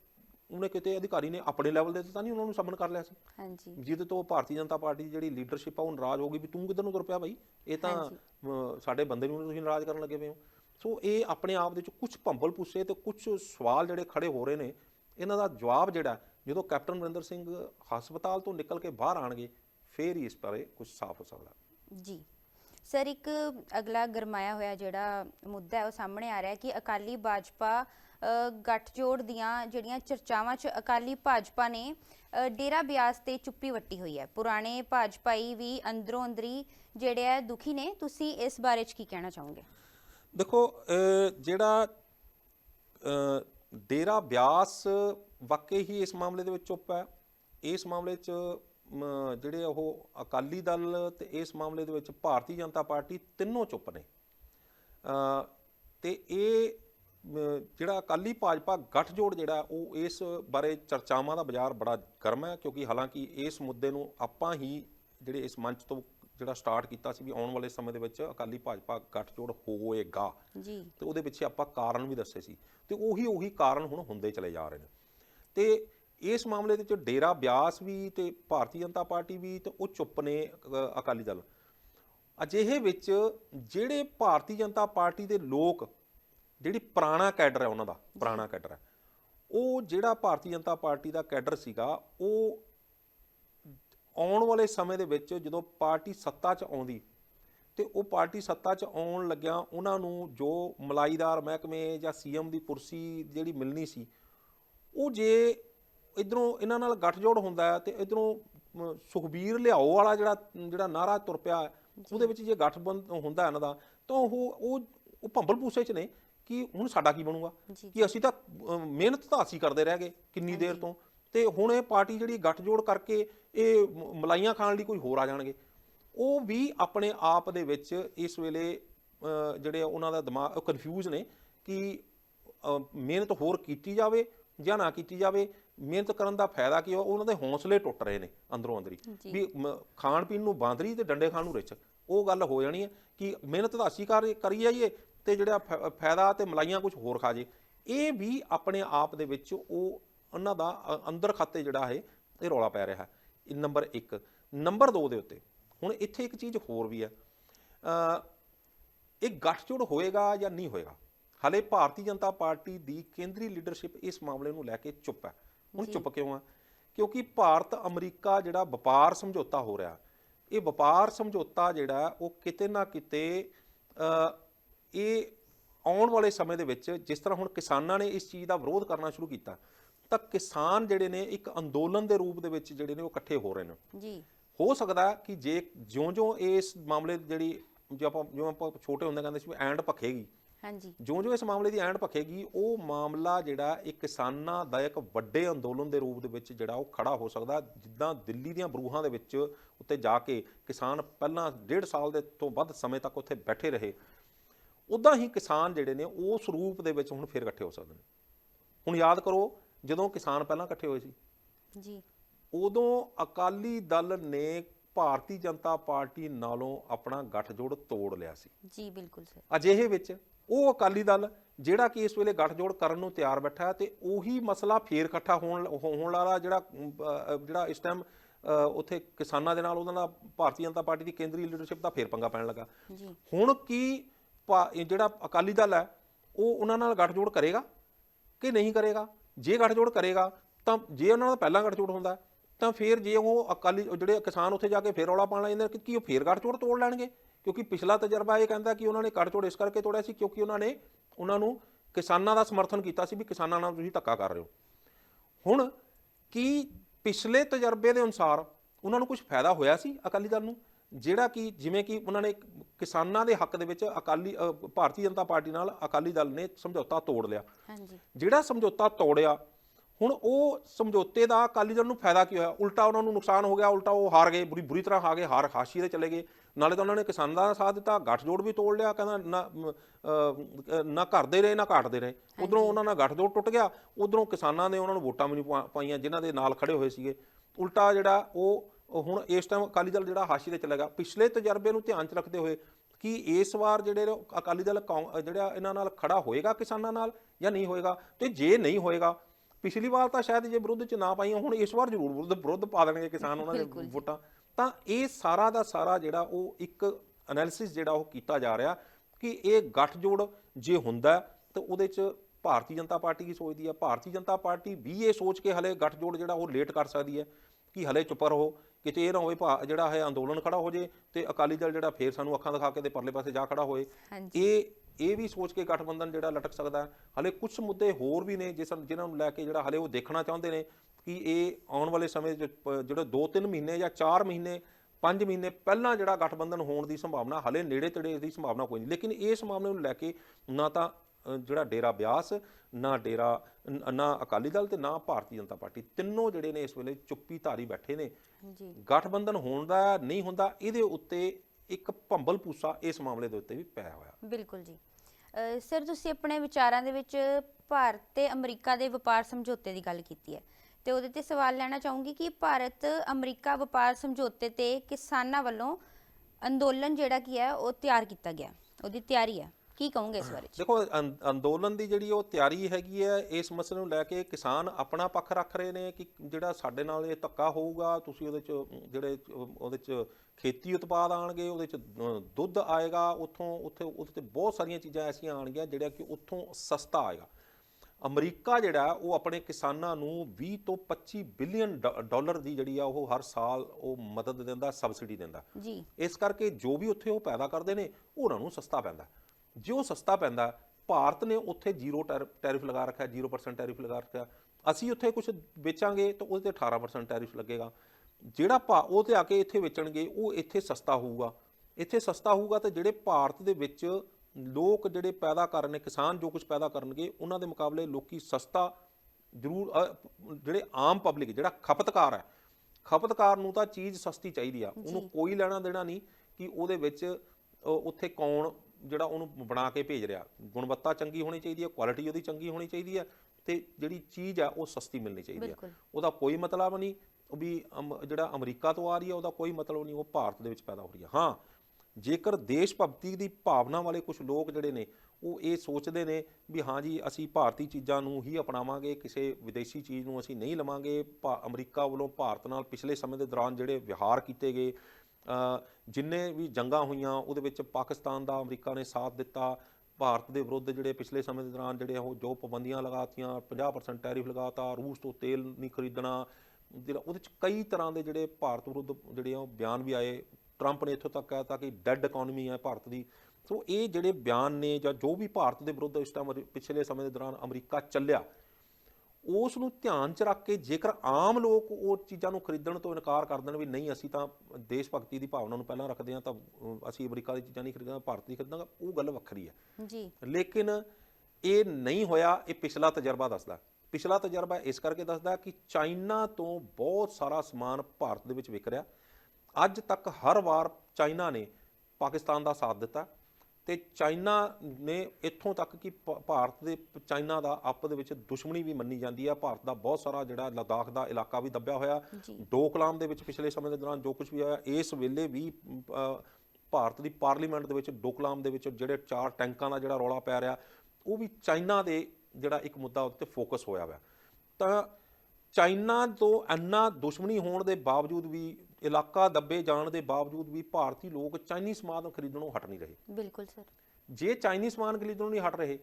ਉਹਨੇ ਕਿਤੇ ਅਧਿਕਾਰੀ ਨੇ ਆਪਣੇ ਲੈਵਲ ਦੇ ਤੇ ਤਾਂ ਨਹੀਂ ਉਹਨਾਂ ਨੂੰ ਸੰਮਨ ਕਰ ਲਿਆ ਸੀ। ਹਾਂਜੀ। ਜਿਹਦੇ ਤੋਂ ਭਾਰਤੀ ਜਨਤਾ ਪਾਰਟੀ ਦੀ ਜਿਹੜੀ ਲੀਡਰਸ਼ਿਪ ਆ ਉਹ ਨਾਰਾਜ਼ ਹੋ ਗਈ ਵੀ ਤੂੰ ਕਿੱਧਰ ਨੂੰ ਤੁਰ ਪਿਆ ਬਾਈ? ਇਹ ਤਾਂ ਸਾਡੇ ਬੰਦੇ ਨੂੰ ਤੁਸੀਂ ਨਾਰਾਜ਼ ਕਰਨ ਲੱਗੇ ਪਏ ਹੋ। ਸੋ ਇਹ ਆਪਣੇ ਆਪ ਦੇ ਵਿੱਚ ਕੁਝ ਭੰਬਲ ਪੁੱਸੇ ਤੇ ਕੁਝ ਸਵਾਲ ਜਿਹੜੇ ਖੜੇ ਹੋ ਰਹੇ ਨੇ ਇਹਨਾਂ ਦਾ ਜਵਾਬ ਜਿਹੜਾ ਜਦੋਂ ਕੈਪਟਨ ਅਮਰਿੰਦਰ ਸਿੰਘ ਹਸਪਤਾਲ ਤੋਂ ਨਿਕਲ ਕੇ ਬਾਹਰ ਆਣਗੇ ਫੇਰ ਹੀ ਇਸ ਬਾਰੇ ਕੁਝ ਸਾਫ਼ ਹੋ ਸਕਦਾ। ਜੀ। ਸਰ ਇੱਕ ਅਗਲਾ ਗਰਮਾਇਆ ਹੋਇਆ ਜਿਹੜਾ ਮੁੱਦਾ ਹੈ ਉਹ ਸਾਹਮਣੇ ਆ ਰਿਹਾ ਹੈ ਕਿ ਅਕਾਲੀ ਭਾਜਪਾ ਅ, ਗੱਠਜੋੜ ਦੀਆਂ ਜਿਹੜੀਆਂ ਚਰਚਾਵਾਂ 'ਚ ਅਕਾਲੀ ਭਾਜਪਾ ਨੇ ਡੇਰਾ ਬਿਆਸ ਤੇ ਚੁੱਪੀ ਵੱਟੀ ਹੋਈ ਹੈ। ਪੁਰਾਣੇ ਭਾਜਪਾਈ ਵੀ ਅੰਦਰੋਂ ਅੰਦਰੀ ਜਿਹੜੇ ਹੈ ਦੁਖੀ ਨੇ ਤੁਸੀਂ ਇਸ ਬਾਰੇ 'ਚ ਕੀ ਕਹਿਣਾ ਚਾਹੋਗੇ? ਦੇਖੋ ਜਿਹੜਾ ਡੇਰਾ ਬਿਆਸ ਵਾਕਈ ਹੀ ਇਸ ਮਾਮਲੇ ਦੇ ਵਿੱਚ ਚੁੱਪ ਹੈ। ਇਸ ਮਾਮਲੇ 'ਚ ਜਿਹੜੇ ਉਹ ਅਕਾਲੀ ਦਲ ਤੇ ਇਸ ਮਾਮਲੇ ਦੇ ਵਿੱਚ ਭਾਰਤੀ ਜਨਤਾ ਪਾਰਟੀ ਤਿੰਨੋਂ ਚੁੱਪ ਨੇ। ਅਹ, ਤੇ ਇਹ ਜਿਹੜਾ ਅਕਾਲੀ ਭਾਜਪਾ ਗੱਠਜੋੜ ਜਿਹੜਾ ਉਹ ਇਸ ਬਾਰੇ ਚਰਚਾਵਾਂ ਦਾ ਬਾਜ਼ਾਰ ਬੜਾ ਗਰਮ ਹੈ ਕਿਉਂਕਿ ਹਾਲਾਂਕਿ ਇਸ ਮੁੱਦੇ ਨੂੰ ਆਪਾਂ ਹੀ ਜਿਹੜੇ ਇਸ ਮੰਚ ਤੋਂ ਜਿਹੜਾ ਸਟਾਰਟ ਕੀਤਾ ਸੀ ਵੀ ਆਉਣ ਵਾਲੇ ਸਮੇਂ ਦੇ ਵਿੱਚ ਅਕਾਲੀ ਭਾਜਪਾ ਗੱਠਜੋੜ ਹੋਏਗਾ। ਜੀ। ਤੇ ਉਹਦੇ ਪਿੱਛੇ ਆਪਾਂ ਕਾਰਨ ਵੀ ਦੱਸੇ ਸੀ। ਤੇ ਉਹੀ ਉਹੀ ਕਾਰਨ ਹੁਣ ਹੁੰਦੇ ਚਲੇ ਜਾ ਰਹੇ ਨੇ। ਤੇ ਇਸ ਮਾਮਲੇ ਦੇ ਵਿੱਚ ਡੇਰਾ ਬਿਆਸ ਵੀ ਤੇ ਭਾਰਤੀ ਜਨਤਾ ਪਾਰਟੀ ਵੀ ਤੇ ਉਹ ਚੁੱਪ ਨੇ ਅਕਾਲੀ ਦਲ। ਅਜਿਹੇ ਵਿੱਚ ਜਿਹੜੇ ਭਾਰਤੀ ਜਨਤਾ ਪਾਰਟੀ ਦੇ ਲੋਕ ਜਿਹੜੀ ਪੁਰਾਣਾ ਕੈਡਰ ਹੈ ਉਹਨਾਂ ਦਾ ਪੁਰਾਣਾ ਕੈਡਰ ਹੈ। ਉਹ ਜਿਹੜਾ ਭਾਰਤੀ ਜਨਤਾ ਪਾਰਟੀ ਦਾ ਕੈਡਰ ਸੀਗਾ ਉਹ ਆਉਣ ਵਾਲੇ ਸਮੇਂ ਦੇ ਵਿੱਚ ਜਦੋਂ ਪਾਰਟੀ ਸੱਤਾ 'ਚ ਆਉਂਦੀ ਤੇ ਉਹ ਪਾਰਟੀ ਸੱਤਾ 'ਚ ਆਉਣ ਲੱਗਿਆ ਉਹਨਾਂ ਨੂੰ ਜੋ ਮਲਾਈਦਾਰ ਮਹਿਕਮੇ ਜਾਂ ਸੀਐਮ ਦੀ ਕੁਰਸੀ ਜਿਹੜੀ ਮਿਲਣੀ ਸੀ ਉਹ ਜੇ ਇਧਰੋਂ ਇਹਨਾਂ ਨਾਲ ਗੱਠਜੋੜ ਹੁੰਦਾ ਹੈ ਤੇ ਇਧਰੋਂ ਸੁਖਬੀਰ ਲਿਆਓ ਵਾਲਾ ਜਿਹੜਾ ਜਿਹੜਾ ਨਾਰਾ ਤੁਰ ਪਿਆ ਉਹਦੇ ਵਿੱਚ ਜੇ ਗੱਠਬੰਦ ਹੁੰਦਾ ਇਹਨਾਂ ਦਾ ਤਾਂ ਉਹ ਉਹ ਭੰਬਲ ਪੂਸੇ 'ਚ ਨੇ। ਕਿ ਹੁਣ ਸਾਡਾ ਕੀ ਬਣੂਗਾ? ਕਿ ਅਸੀਂ ਤਾਂ ਅਹ, ਮਿਹਨਤ ਤਾਂ ਅਸੀਂ ਕਰਦੇ ਰਹਿ ਗਏ ਕਿੰਨੀ ਦੇਰ ਤੋਂ। ਤੇ ਹੁਣ ਇਹ ਪਾਰਟੀ ਜਿਹੜੀ ਗੱਠਜੋੜ ਕਰਕੇ ਇਹ ਮ- ਮਲਾਈਆਂ ਖਾਣ ਲਈ ਕੋਈ ਹੋਰ ਆ ਜਾਣਗੇ। ਉਹ ਵੀ ਆਪਣੇ ਆਪ ਦੇ ਵਿੱਚ ਇਸ ਵੇਲੇ ਅਹ, ਜਿਹੜੇ ਉਹਨਾਂ ਦਾ ਦਿਮਾਗ ਕਨਫਿਊਜ਼ ਨੇ ਕਿ ਅਹ, ਮਿਹਨਤ ਹੋਰ ਕੀਤੀ ਜਾਵੇ ਜਾਂ ਨਾ ਕੀਤੀ ਜਾਵੇ। ਮਿਹਨਤ ਕਰਨ ਦਾ ਫਾਇਦਾ ਕੀ ਹੋ ਉਹਨਾਂ ਦੇ ਹੌਸਲੇ ਟੁੱਟ ਰਹੇ ਨੇ ਅੰਦਰੋਂ ਅੰਦਰੀ। ਵੀ ਮ- ਖਾਣ ਪੀਣ ਨੂੰ ਬਾਂਦਰੀ ਤੇ ਡੰਡੇ ਖਾਣ ਨੂੰ ਰਿਚ ਉਹ ਗੱਲ ਹੋ ਜਾਣੀ ਹੈ ਕਿ ਮਿਹਨਤ ਤਾਂ ਅਸੀਂ ਕਰ ਕਰੀ ਜਾਈਏ ਤੇ ਜਿਹੜਾ ਫਾਇਦਾ ਤੇ ਮਲਾਈਆਂ ਕੁਝ ਹੋਰ ਖਾ ਜੇ। ਇਹ ਵੀ ਆਪਣੇ ਆਪ ਦੇ ਵਿੱਚ ਉਹ ਉਹਨਾਂ ਦਾ ਅੰਦਰ ਖਾਤੇ ਜਿਹੜਾ ਹੈ ਇਹ ਰੌਲਾ ਪੈ ਰਿਹਾ। ਹੈ ਨੰਬਰ 1 ਨੰਬਰ 2 ਦੇ ਉੱਤੇ। ਹੁਣ ਇੱਥੇ ਇੱਕ ਚੀਜ਼ ਹੋਰ ਵੀ ਹੈ। ਅ, ਇਹ ਗੱਠਜੋੜ ਹੋਏਗਾ ਜਾਂ ਨਹੀਂ ਹੋਏਗਾ? ਹਲੇ ਭਾਰਤੀ ਜਨਤਾ ਪਾਰਟੀ ਦੀ ਕੇਂਦਰੀ ਲੀਡਰਸ਼ਿਪ ਇਸ ਮਾਮਲੇ ਨੂੰ ਲੈ ਕੇ ਚੁੱਪ ਹੈ। ਹੁਣ ਚੁੱਪ ਕਿਉਂ ਆ ਕਿਉਂਕਿ ਭਾਰਤ ਅਮਰੀਕਾ ਜਿਹੜਾ ਵਪਾਰ ਸਮਝੌਤਾ ਹੋ ਰਿਹਾ ਇਹ ਵਪਾਰ ਸਮਝੌਤਾ ਜਿਹੜਾ ਉਹ ਕਿਤੇ ਨਾ ਕਿਤੇ ਇਹ ਆਉਣ ਵਾਲੇ ਸਮੇਂ ਦੇ ਵਿੱਚ ਜਿਸ ਤਰ੍ਹਾਂ ਹੁਣ ਕਿਸਾਨਾਂ ਨੇ ਇਸ ਚੀਜ਼ ਦਾ ਵਿਰੋਧ ਕਰਨਾ ਸ਼ੁਰੂ ਕੀਤਾ ਤਾਂ ਕਿਸਾਨ ਜਿਹੜੇ ਨੇ ਇੱਕ ਅੰਦੋਲਨ ਦੇ ਰੂਪ ਦੇ ਵਿੱਚ ਜਿਹੜੇ ਨੇ ਉਹ ਇਕੱਠੇ ਹੋ ਰਹੇ ਨੇ। ਜੀ। ਹੋ ਸਕਦਾ ਕਿ ਜੇ ਜਿਉਂ-ਜਿਉਂ ਇਸ ਮਾਮਲੇ ਦੀ ਜਿਹੜੀ ਜੋ ਆਪਾਂ ਜਿਵੇਂ ਆਪਾਂ ਛੋਟੇ ਹੁੰਦੇ ਕਹਿੰਦੇ ਸੀ ਵੀ ਐਂਡ ਭਖੇਗੀ। ਹਾਂਜੀ। ਜਿਉਂ-ਜਿਉਂ ਇਸ ਮਾਮਲੇ ਦੀ ਐਂਡ ਭਖੇਗੀ ਉਹ ਮਾਮਲਾ ਜਿਹੜਾ ਇੱਕ ਕਿਸਾਨਾਂ ਦਾ ਇੱਕ ਵੱਡੇ ਅੰਦੋਲਨ ਦੇ ਰੂਪ ਦੇ ਵਿੱਚ ਜਿਹੜਾ ਉਹ ਖੜਾ ਹੋ ਸਕਦਾ ਜਿੱਦਾਂ ਦਿੱਲੀ ਦੀਆਂ ਬਰੂਹਾਂ ਦੇ ਵਿੱਚ ਉੱਤੇ ਜਾ ਕੇ ਕਿਸਾਨ ਪਹਿਲਾਂ ਡੇਢ ਸਾਲ ਦੇ ਤੋਂ ਵੱਧ ਸਮੇਂ ਤੱਕ ਉੱਥੇ ਬੈਠੇ ਰਹੇ। ਉਦਾਂ ਹੀ ਕਿਸਾਨ ਜਿਹੜੇ ਨੇ ਉਸ ਰੂਪ ਦੇ ਵਿੱਚ ਹੁਣ ਫੇਰ ਇਕੱਠੇ ਹੋ ਸਕਦੇ ਨੇ। ਹੁਣ ਯਾਦ ਕਰੋ ਜਦੋਂ ਕਿਸਾਨ ਪਹਿਲਾਂ ਇਕੱਠੇ ਹੋਏ ਸੀ। ਜੀ। ਉਦੋਂ ਅਕਾਲੀ ਦਲ ਨੇ ਭਾਰਤੀ ਜਨਤਾ ਪਾਰਟੀ ਨਾਲੋਂ ਆਪਣਾ ਗੱਠਜੋੜ ਤੋੜ ਲਿਆ ਸੀ। ਜੀ ਬਿਲਕੁਲ ਸਰ। ਅਜਿਹੇ ਵਿੱਚ ਉਹ ਅਕਾਲੀ ਦਲ ਜਿਹੜਾ ਕਿ ਇਸ ਵੇਲੇ ਗੱਠਜੋੜ ਕਰਨ ਨੂੰ ਤਿਆਰ ਬੈਠਾ ਹੈ ਤੇ ਉਹੀ ਮਸਲਾ ਫੇਰ ਇਕੱਠਾ ਹੋਣ ਹੋਣ ਵਾਲਾ ਜਿਹੜਾ ਜਿਹੜਾ ਇਸ ਟਾਈਮ ਉੱਥੇ ਕਿਸਾਨਾਂ ਦੇ ਨਾਲ ਉਹਨਾਂ ਦਾ ਭਾਰਤੀ ਜਨਤਾ ਪਾਰਟੀ ਦੀ ਕੇਂਦਰੀ ਲੀਡਰਸ਼ਿਪ ਦਾ ਫੇਰ ਪੰਗਾ ਪੈਣ ਲੱਗਾ। ਜੀ। ਹੁਣ ਕੀ ਜਿਹੜਾ ਅਕਾਲੀ ਦਲ ਹੈ, ਉਹ ਉਹਨਾਂ ਨਾਲ ਗੱਠਜੋੜ ਕਰੇਗਾ ਕਿ ਨਹੀਂ ਕਰੇਗਾ? ਜੇ ਗੱਠਜੋੜ ਕਰੇਗਾ, ਤਾਂ ਜੇ ਉਹਨਾਂ ਦਾ ਪਹਿਲਾਂ ਗੱਠਜੋੜ ਹੁੰਦਾ, ਤਾਂ ਫਿਰ ਜੇ ਉਹ ਅਕਾਲੀ ਜਿਹੜੇ ਕਿਸਾਨ ਉੱਥੇ ਜਾ ਕੇ ਫੇਰ ਰੌਲਾ ਪਾਉਣ ਲੈਂਦੇ ਨੇ, ਕਿ ਉਹ ਫੇਰ ਗੱਠਜੋੜ ਤੋੜ ਲੈਣਗੇ? ਕਿਉਂਕਿ ਪਿਛਲਾ ਤਜਰਬਾ ਇਹ ਕਹਿੰਦਾ ਕਿ ਉਹਨਾਂ ਨੇ ਗੱਠਜੋੜ ਇਸ ਕਰਕੇ ਤੋੜਿਆ ਸੀ ਕਿਉਂਕਿ ਉਹਨਾਂ ਨੇ ਉਹਨਾਂ ਨੂੰ ਕਿਸਾਨਾਂ ਦਾ ਸਮਰਥਨ ਕੀਤਾ ਸੀ ਵੀ ਕਿਸਾਨਾਂ ਨਾਲ ਤੁਸੀਂ ਧੱਕਾ ਕਰ ਰਹੇ ਹੋ। ਹੁਣ ਕੀ ਪਿਛਲੇ ਤਜਰਬੇ ਦੇ ਅਨੁਸਾਰ ਉਹਨਾਂ ਨੂੰ ਕੁਝ ਫਾਇਦਾ ਹੋਇਆ ਸੀ ਅਕਾਲੀ ਦਲ ਨੂੰ? ਜਿਹੜਾ ਕਿ ਜਿਵੇਂ ਕਿ ਉਹਨਾਂ ਨੇ ਕਿਸਾਨਾਂ ਦੇ ਹੱਕ ਦੇ ਵਿੱਚ ਅਕਾਲੀ ਭਾਰਤੀ ਜਨਤਾ ਪਾਰਟੀ ਨਾਲ ਅਕਾਲੀ ਦਲ ਨੇ ਸਮਝੌਤਾ ਤੋੜ ਲਿਆ। ਹਾਂਜੀ। ਜਿਹੜਾ ਸਮਝੌਤਾ ਤੋੜਿਆ ਹੁਣ ਉਹ ਸਮਝੌਤੇ ਦਾ ਅਕਾਲੀ ਦਲ ਨੂੰ ਫਾਇਦਾ ਕੀ ਹੋਇਆ? ਉਲਟਾ ਉਹਨਾਂ ਨੂੰ ਨੁਕਸਾਨ ਹੋ ਗਿਆ ਉਲਟਾ ਉਹ ਹਾਰ ਗਏ ਬੁਰੀ ਬੁਰੀ ਤਰ੍ਹਾਂ ਹਾਰ ਗਏ ਹਾਰ ਹਾਸ਼ੀਏ ਤੇ ਚਲੇ ਗਏ। ਨਾਲੇ ਤਾਂ ਉਹਨਾਂ ਨੇ ਕਿਸਾਨਾਂ ਦਾ ਸਾਥ ਦਿੱਤਾ ਗੱਠਜੋੜ ਵੀ ਤੋੜ ਲਿਆ ਕਹਿੰਦਾ ਨਾ ਨਾ ਘਰਦੇ ਰਹੇ ਨਾ ਘਾਟਦੇ ਰਹੇ। ਉਧਰੋਂ ਉਹਨਾਂ ਨਾਲ ਗੱਠਜੋੜ ਟੁੱਟ ਗਿਆ ਉਧਰੋਂ ਕਿਸਾਨਾਂ ਨੇ ਉਹਨਾਂ ਨੂੰ ਵੋਟਾਂ ਵੀ ਨਹੀਂ ਪਾਈਆਂ ਜਿਨ੍ਹਾਂ ਦੇ ਨਾਲ ਖੜੇ ਹੋਏ ਸੀਗੇ। ਉਲਟਾ ਜਿਹੜਾ ਉਹ ਹੁਣ ਇਸ ਟਾਈਮ ਅਕਾਲੀ ਦਲ ਜਿਹੜਾ ਹਾਸ਼ੀ ਤੇ ਚਲਾ ਗਿਆ। ਪਿਛਲੇ ਤਜਰਬੇ ਨੂੰ ਧਿਆਨ 'ਚ ਰੱਖਦੇ ਹੋਏ ਕਿ ਇਸ ਵਾਰ ਜਿਹੜੇ ਉਹ ਅਕਾਲੀ ਦਲ ਜਿਹੜਾ ਇਹਨਾਂ ਨਾਲ ਖੜਾ ਹੋਏਗਾ ਕਿਸਾਨਾਂ ਨਾਲ ਜਾਂ ਨਹੀਂ ਹੋਏਗਾ? ਤੇ ਜੇ ਨਹੀਂ ਹੋਏਗਾ ਪਿਛਲੀ ਵਾਰ ਤਾਂ ਸ਼ਾਇਦ ਜੇ ਵਿਰੁੱਧ ਚ ਨਾ ਪਾਈਆਂ ਹੁਣ ਇਸ ਵਾਰ ਜ਼ਰੂਰ ਵਿਰੁੱਧ ਵਿਰੁੱਧ ਪਾ ਦੇਣਗੇ ਕਿਸਾਨ ਉਹਨਾਂ ਦੇ ਵੋਟਾਂ। ਤਾਂ ਇਹ ਸਾਰਾ ਦਾ ਸਾਰਾ ਜਿਹੜਾ ਉਹ ਇੱਕ ਐਨਾਲਿਸਿਸ ਜਿਹੜਾ ਉਹ ਕੀਤਾ ਜਾ ਰਿਹਾ ਕਿ ਇਹ ਗੱਠਜੋੜ ਜੇ ਹੁੰਦਾ ਤਾਂ ਉਹਦੇ ਚ ਭਾਰਤੀ ਜਨਤਾ ਪਾਰਟੀ ਕੀ ਸੋਚਦੀ ਹੈ? ਭਾਰਤੀ ਜਨਤਾ ਪਾਰਟੀ ਵੀ ਇਹ ਸੋਚ ਕੇ ਹਲੇ ਗੱਠਜੋੜ ਜਿਹੜਾ ਉਹ ਲੇਟ ਕਰ ਸਕਦੀ ਹੈ ਕਿ ਹਲੇ ਚੁੱਪ ਰਹੋ। ਕਿਤੇ ਇਹ ਨਾ ਹੋਵੇ ਭਾ- ਜਿਹੜਾ ਹੈ ਅੰਦੋਲਨ ਖੜਾ ਹੋ ਜੇ ਤੇ ਅਕਾਲੀ ਦਲ ਜਿਹੜਾ ਫੇਰ ਸਾਨੂੰ ਅੱਖਾਂ ਦਿਖਾ ਕੇ ਤੇ ਪਰਲੇ ਪਾਸੇ ਜਾ ਖੜਾ ਹੋਏ। ਇਹ ਇਹ ਵੀ ਸੋਚ ਕੇ ਗਠਬੰਧਨ ਜਿਹੜਾ ਲਟਕ ਸਕਦਾ ਹਲੇ ਕੁਝ ਮੁੱਦੇ ਹੋਰ ਵੀ ਨੇ ਜਿਸ ਜਿਨ੍ਹਾਂ ਨੂੰ ਲੈ ਕੇ ਜਿਹੜਾ ਹਲੇ ਉਹ ਦੇਖਣਾ ਚਾਹੁੰਦੇ ਨੇ ਕਿ ਇਹ ਆਉਣ ਵਾਲੇ ਸਮੇਂ ਜਿਹੜੇ 2-3 ਮਹੀਨੇ ਜਾਂ 4 ਮਹੀਨੇ 5 ਮਹੀਨੇ ਪਹਿਲਾਂ ਜਿਹੜਾ ਗਠਬੰਧਨ ਹੋਣ ਦੀ ਸੰਭਾਵਨਾ ਹਲੇ ਨੇੜੇ ਤੇੜੇ ਦੀ ਸੰਭਾਵਨਾ ਕੋਈ ਨਹੀਂ। ਲੇਕਿਨ ਇਸ ਮਾਮਲੇ ਨੂੰ ਲੈ ਕੇ ਨਾ ਤਾਂ ਜਿਹੜਾ ਡੇਰਾ ਬਿਆਸ ਨਾ ਡੇਰਾ ਨ- ਅਕਾਲੀ ਦਲ ਤੇ ਨਾ ਭਾਰਤੀ ਜਨਤਾ ਪਾਰਟੀ। ਤਿੰਨੋਂ ਜਿਹੜੇ ਨੇ ਇਸ ਵੇਲੇ ਚੁੱਪੀ ਧਾਰੀ ਬੈਠੇ ਨੇ। ਜੀ। ਗਠਬੰਧਨ ਹੋਣ ਦਾ ਨਹੀਂ ਹੁੰਦਾ ਇਹਦੇ ਉੱਤੇ ਇੱਕ ਭੰਬਲ ਪੂਸਾ ਇਸ ਮਾਮਲੇ ਦੇ ਉੱਤੇ ਵੀ ਪਿਆ ਹੋਇਆ। ਬਿਲਕੁਲ ਜੀ। ਸਰ ਤੁਸੀਂ ਆਪਣੇ ਵਿਚਾਰਾਂ ਦੇ ਵਿੱਚ ਭਾਰਤ ਤੇ ਅਮਰੀਕਾ ਦੇ ਵਪਾਰ ਸਮਝੌਤੇ ਦੀ ਗੱਲ ਕੀਤੀ ਹੈ। ਤੇ ਉਹਦੇ ਤੇ ਸਵਾਲ ਲੈਣਾ ਚਾਹੂੰਗੀ ਕਿ ਭਾਰਤ ਅਮਰੀਕਾ ਵਪਾਰ ਸਮਝੌਤੇ ਤੇ ਕਿਸਾਨਾਂ ਵੱਲੋਂ ਅੰਦੋਲਨ ਜਿਹੜਾ ਕੀ ਹੈ ਉਹ ਤਿਆਰ ਕੀਤਾ ਗਿਆ। ਉਹਦੀ ਤਿਆਰੀ ਹੈ। ਕੀ ਕਹੋਗੇ ਇਸ ਬਾਰੇ ਦੇਖੋ ਅੰ- ਅੰਦੋਲਨ ਦੀ ਜਿਹੜੀ ਉਹ ਤਿਆਰੀ ਹੈਗੀ ਹੈ ਇਸ ਮਸਲੇ ਨੂੰ ਲੈ ਕੇ ਕਿਸਾਨ ਆਪਣਾ ਪੱਖ ਰੱਖ ਰਹੇ ਨੇ ਕਿ ਜਿਹੜਾ ਸਾਡੇ ਨਾਲ ਇਹ ਧੱਕਾ ਹੋਊਗਾ ਤੁਸੀਂ ਉਹਦੇ ਚ ਅਮ, ਜਿਹੜੇ ਚ, ਅਮ, ਉਹਦੇ ਚ ਖੇਤੀ ਉਤਪਾਦ ਆਣਗੇ ਉਹਦੇ ਚ ਦੁੱਧ ਆਏਗਾ ਉੱਥੋਂ ਉੱਥੇ ਉੱਥੇ ਤੇ ਬਹੁਤ ਸਾਰੀਆਂ ਚੀਜ਼ਾਂ ਐਸੀਆਂ ਆਣਗੀਆਂ ਜਿਹੜਾ ਕਿ ਉੱਥੋਂ ਸਸਤਾ ਆਏਗਾ। ਅਮਰੀਕਾ ਜਿਹੜਾ ਉਹ ਆਪਣੇ ਕਿਸਾਨਾਂ ਨੂੰ 20 ਤੋਂ 25 ਬਿਲੀਅਨ ਡਾ- ਡਾਲਰ ਦੀ ਜਿਹੜੀ ਆ ਉਹ ਹਰ ਸਾਲ ਉਹ ਮਦਦ ਦਿੰਦਾ ਸਬਸਿਡੀ ਦਿੰਦਾ। ਜੀ। ਇਸ ਕਰਕੇ ਜੋ ਵੀ ਉੱਥੇ ਉਹ ਪੈਦਾ ਕਰਦੇ ਨੇ ਉਹ ਉਹਨਾਂ ਨੂੰ ਸਸਤਾ ਪੈਂਦਾ। ਜੇ ਉਹ ਸਸਤਾ ਪੈਂਦਾ ਭਾਰਤ ਨੇ ਉੱਥੇ ਜ਼ੀਰੋ ਟੈਰਿਫ ਲਗਾ ਰੱਖਿਆ 0% ਟੈਰਿਫ ਲਗਾ ਰੱਖਿਆ। ਅਸੀਂ ਉੱਥੇ ਕੁਝ ਵੇਚਾਂਗੇ ਤਾਂ ਉਹਦੇ ਤੇ 18% ਟੈਰਿਫ ਲੱਗੇਗਾ। ਜਿਹੜਾ ਭਾ ਉਹ ਤੇ ਆ ਕੇ ਇੱਥੇ ਵੇਚਣਗੇ ਉਹ ਇੱਥੇ ਸਸਤਾ ਹੋਊਗਾ। ਇੱਥੇ ਸਸਤਾ ਹੋਊਗਾ ਤਾਂ ਜਿਹੜੇ ਭਾਰਤ ਦੇ ਵਿੱਚ ਲੋਕ ਜਿਹੜੇ ਪੈਦਾ ਕਰ ਰਹੇ ਨੇ ਕਿਸਾਨ ਜੋ ਕੁਝ ਪੈਦਾ ਕਰਨਗੇ ਉਹਨਾਂ ਦੇ ਮੁਕਾਬਲੇ ਲੋਕੀ ਸਸਤਾ ਜ਼ਰੂਰ ਜਿਹੜੇ ਆਮ ਪਬਲਿਕ ਜਿਹੜਾ ਖਪਤਕਾਰ ਹੈ ਖਪਤਕਾਰ ਨੂੰ ਤਾਂ ਚੀਜ਼ ਸਸਤੀ ਚਾਹੀਦੀ ਆ। ਉਹਨੂੰ ਕੋਈ ਲੈਣਾ ਦੇਣਾ ਨਹੀਂ ਕਿ ਉਹਦੇ ਵਿੱਚ ਉੱਥੇ ਕੌਣ ਜਿਹੜਾ ਉਹਨੂੰ ਬਣਾ ਕੇ ਭੇਜ ਰਿਹਾ ਗੁਣਵੱਤਾ ਚੰਗੀ ਹੋਣੀ ਚਾਹੀਦੀ ਹੈ ਕੁਆਲਿਟੀ ਉਹਦੀ ਚੰਗੀ ਹੋਣੀ ਚਾਹੀਦੀ ਹੈ ਤੇ ਜਿਹੜੀ ਚੀਜ਼ ਆ ਉਹ ਸਸਤੀ ਮਿਲਣੀ ਚਾਹੀਦੀ ਹੈ। ਉਹਦਾ ਕੋਈ ਮਤਲਬ ਨਹੀਂ ਉਹ ਵੀ ਜਿਹੜਾ ਅਮਰੀਕਾ ਤੋਂ ਆ ਰਹੀ ਹੈ ਉਹਦਾ ਕੋਈ ਮਤਲਬ ਨਹੀਂ ਉਹ ਭਾਰਤ ਦੇ ਵਿੱਚ ਪੈਦਾ ਹੋ ਰਹੀ ਹੈ ਹਾਂ ਜੇਕਰ ਦੇਸ਼ ਭਗਤੀ ਦੀ ਭਾਵਨਾ ਵਾਲੇ ਕੁਝ ਲੋਕ ਜਿਹੜੇ ਨੇ ਉਹ ਇਹ ਸੋਚਦੇ ਨੇ ਵੀ ਹਾਂ ਜੀ ਅਸੀਂ ਭਾਰਤੀ ਚੀਜ਼ਾਂ ਨੂੰ ਹੀ ਅਪਣਾਵਾਂਗੇ ਕਿਸੇ ਵਿਦੇਸ਼ੀ ਚੀਜ਼ ਨੂੰ ਅਸੀਂ ਨਹੀਂ ਲਵਾਂਗੇ ਅਮਰੀਕਾ ਵੱਲੋਂ ਭਾਰਤ ਨਾਲ ਪਿਛਲੇ ਸਮੇਂ ਦੇ ਦੌਰਾਨ ਜਿਹੜੇ ਵਿਹਾਰ ਕੀਤੇ ਗਏ ਜਿੰਨੇ ਵੀ ਜੰਗਾਂ ਹੋਈਆਂ, ਉਹਦੇ ਵਿੱਚ ਪਾਕਿਸਤਾਨ ਦਾ, ਅਮਰੀਕਾ ਨੇ ਸਾਥ ਦਿੱਤਾ। ਭਾਰਤ ਦੇ ਵਿਰੁੱਧ ਜਿਹੜੇ ਪਿਛਲੇ ਸਮੇਂ ਦੇ ਦੌਰਾਨ ਜਿਹੜੇ ਉਹ ਜੋ ਪਾਬੰਦੀਆਂ ਲਗਾਤੀਆਂ 50% ਟੈਰਿਫ ਲਗਾਤਾ, ਰੂਸ ਤੋਂ ਤੇਲ ਨਹੀਂ ਖਰੀਦਣਾ, ਜਿਹੜਾ ਉਹਦੇ ਚ ਕਈ ਤਰ੍ਹਾਂ ਦੇ ਜਿਹੜੇ ਭਾਰਤ ਵਿਰੁੱਧ ਜਿਹੜੇ ਆ, ਉਹ ਬਿਆਨ ਵੀ ਆਏ। ਟਰੰਪ ਨੇ ਇੱਥੋਂ ਤੱਕ ਕਹਿਤਾ ਕਿ ਡੈੱਡ ਇਕਨੋਮੀ ਹੈ ਭਾਰਤ ਦੀ। ਸੋ ਇਹ ਜਿਹੜੇ ਬਿਆਨ ਨੇ ਜਾਂ ਜੋ ਵੀ ਭਾਰਤ ਦੇ ਵਿਰੁੱਧ ਇਸ ਟਾਈਮ ਪਿਛਲੇ ਸਮੇਂ ਦੇ ਦੌਰਾਨ ਅਮਰੀਕਾ ਚੱਲਿਆ ਉਸ ਨੂੰ ਧਿਆਨ 'ਚ ਰੱਖ ਕੇ ਜੇਕਰ ਆਮ ਲੋਕ ਉਹ ਚੀਜ਼ਾਂ ਨੂੰ ਖਰੀਦਣ ਤੋਂ ਇਨਕਾਰ ਕਰ ਦੇਣ ਵੀ ਨਹੀਂ ਅਸੀਂ ਤਾਂ ਦੇਸ਼ ਭਗਤੀ ਦੀ ਭਾਵਨਾ ਨੂੰ ਪਹਿਲਾਂ ਰੱਖਦੇ ਹਾਂ ਤਾਂ ਅਸੀਂ ਅਮਰੀਕਾ ਦੀ ਚੀਜ਼ਾਂ ਨਹੀਂ ਖਰੀਦਾਂਗੇ ਭਾਰਤ ਦੀ ਖਰੀਦਾਂਗੇ ਉਹ ਗੱਲ ਵੱਖਰੀ ਹੈ। ਜੀ। ਲੇਕਿਨ ਇਹ ਨਹੀਂ ਹੋਇਆ ਇਹ ਪਿਛਲਾ ਤਜਰਬਾ ਦੱਸਦਾ ਪਿਛਲਾ ਤਜਰਬਾ ਇਸ ਕਰਕੇ ਦੱਸਦਾ ਕਿ ਚਾਈਨਾ ਤੋਂ ਬਹੁਤ ਸਾਰਾ ਸਮਾਨ ਭਾਰਤ ਦੇ ਵਿੱਚ ਵਿਕ ਰਿਹਾ। ਅੱਜ ਤੱਕ ਹਰ ਵਾਰ ਚਾਈਨਾ ਨੇ ਪਾਕਿਸਤਾਨ ਦਾ ਸਾਥ ਦਿੱਤਾ। ਤੇ ਚਾਈਨਾ ਨੇ ਇੱਥੋਂ ਤੱਕ ਕਿ ਭਾਰਤ ਦੇ ਚਾਈਨਾ ਦਾ ਆਪਸ ਦੇ ਵਿੱਚ ਦੁਸ਼ਮਣੀ ਵੀ ਮੰਨੀ ਜਾਂਦੀ ਹੈ ਭਾਰਤ ਦਾ ਬਹੁਤ ਸਾਰਾ ਜਿਹੜਾ ਲਦਾਖ ਦਾ ਇਲਾਕਾ ਵੀ ਦੱਬਿਆ ਹੋਇਆ। ਡੋਕਲਾਮ ਦੇ ਵਿੱਚ ਪਿਛਲੇ ਸਮੇਂ ਦੇ ਦੌਰਾਨ ਜੋ ਕੁਝ ਵੀ ਹੋਇਆ ਇਸ ਵੇਲੇ ਵੀ ਭਾਰਤ ਦੀ ਪਾਰਲੀਮੈਂਟ ਦੇ ਵਿੱਚ ਡੋਕਲਾਮ ਦੇ ਵਿੱਚ ਜਿਹੜੇ ਚਾਰ ਟੈਂਕਾਂ ਦਾ ਜਿਹੜਾ ਰੌਲਾ ਪੈ ਰਿਹਾ ਉਹ ਵੀ ਚਾਈਨਾ ਦੇ ਜਿਹੜਾ ਇੱਕ ਮੁੱਦਾ ਉੱਤੇ ਫੋਕਸ ਹੋਇਆ ਹੋਇਆ। ਤਾਂ ਚਾਈਨਾ ਤੋਂ ਇੰਨਾ ਦੁਸ਼ਮਣੀ ਹੋਣ ਦੇ ਬਾਵਜੂਦ ਵੀ ਇਲਾਕਾ ਦੱਬੇ ਜਾਣ ਦੇ ਬਾਵਜੂਦ ਵੀ ਭਾਰਤੀ ਲੋਕ ਚਾਈਨੀਜ਼ ਸਮਾਨ ਖਰੀਦਣੋਂ ਹਟ ਨਹੀਂ ਰਹੇ। ਬਿਲਕੁਲ ਸਰ। ਜੇ ਚਾਈਨੀਜ਼ ਸਮਾਨ ਖਰੀਦਣੋਂ ਨਹੀਂ ਹਟ ਰਹੇ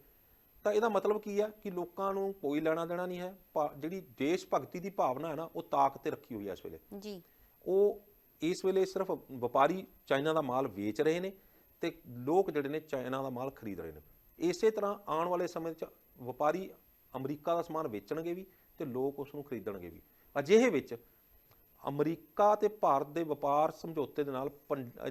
ਤਾਂ ਇਹਦਾ ਮਤਲਬ ਕੀ ਹੈ ਕਿ ਲੋਕਾਂ ਨੂੰ ਕੋਈ ਲੈਣਾ ਦੇਣਾ ਨਹੀਂ ਹੈ। ਜਿਹੜੀ ਦੇਸ਼ ਭਗਤੀ ਦੀ ਭਾਵਨਾ ਹੈ ਨਾ ਉਹ ਤਾਕ ਤੇ ਰੱਖੀ ਹੋਈ ਹੈ ਇਸ ਵੇਲੇ। ਜੀ। ਉਹ ਇਸ ਵੇਲੇ ਸਿਰਫ ਵਪਾਰੀ ਚਾਈਨਾ ਦਾ ਮਾਲ ਵੇਚ ਰਹੇ ਨੇ ਤੇ ਲੋਕ ਜਿਹੜੇ ਨੇ ਚਾਈਨਾ ਦਾ ਮਾਲ ਖਰੀਦ ਰਹੇ ਨੇ। ਇਸੇ ਤਰ੍ਹਾਂ ਆਉਣ ਵਾਲੇ ਸਮੇਂ 'ਚ ਵਪਾਰੀ ਅਮਰੀਕਾ ਦਾ ਸਮਾਨ ਵੇਚਣਗੇ ਵੀ ਤੇ ਲੋਕ ਉਸ ਨੂੰ ਖਰੀਦਣਗੇ ਵੀ। ਅਜਿਹੇ ਵਿੱਚ ਅਮਰੀਕਾ ਤੇ ਭਾਰਤ ਦੇ ਵਪਾਰ ਸਮਝੌਤੇ ਦੇ ਨਾਲ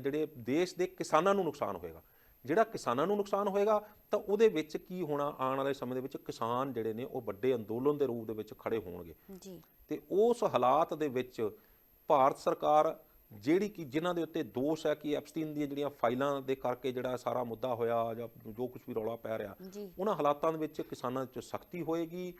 ਜਿਹੜੇ ਦੇਸ਼ ਦੇ ਕਿਸਾਨਾਂ ਨੂੰ ਨੁਕਸਾਨ ਹੋਏਗਾ। ਜਿਹੜਾ ਕਿਸਾਨਾਂ ਨੂੰ ਨੁਕਸਾਨ ਹੋਏਗਾ ਤਾਂ ਉਹਦੇ ਵਿੱਚ ਕੀ ਹੋਣਾ ਆਉਣ ਵਾਲੇ ਸਮੇਂ ਦੇ ਵਿੱਚ ਕਿਸਾਨ ਜਿਹੜੇ ਨੇ ਉਹ ਵੱਡੇ ਅੰਦੋਲਨ ਦੇ ਰੂਪ ਦੇ ਵਿੱਚ ਖੜੇ ਹੋਣਗੇ। ਜੀ। ਤੇ ਉਸ ਹਾਲਾਤ ਦੇ ਵਿੱਚ ਭਾਰਤ ਸਰਕਾਰ ਜਿਹੜੀ ਕਿ ਜਿਨ੍ਹਾਂ ਦੇ ਉੱਤੇ ਦੋਸ਼ ਹੈ ਕਿ ਐਪਸਟੀਨ ਦੀਆਂ ਜਿਹੜੀਆਂ ਫਾਈਲਾਂ ਦੇ ਕਰਕੇ ਜਿਹੜਾ ਸਾਰਾ ਮੁੱਦਾ ਹੋਇਆ ਜਾਂ ਜੋ ਕੁਝ ਵੀ ਰੌਲਾ ਪੈ ਰਿਹਾ ਉਹਨਾਂ ਹਾਲਾਤਾਂ ਦੇ ਵਿੱਚ ਕਿਸਾਨਾਂ 'ਚ ਸਖਤੀ ਹੋਏਗੀ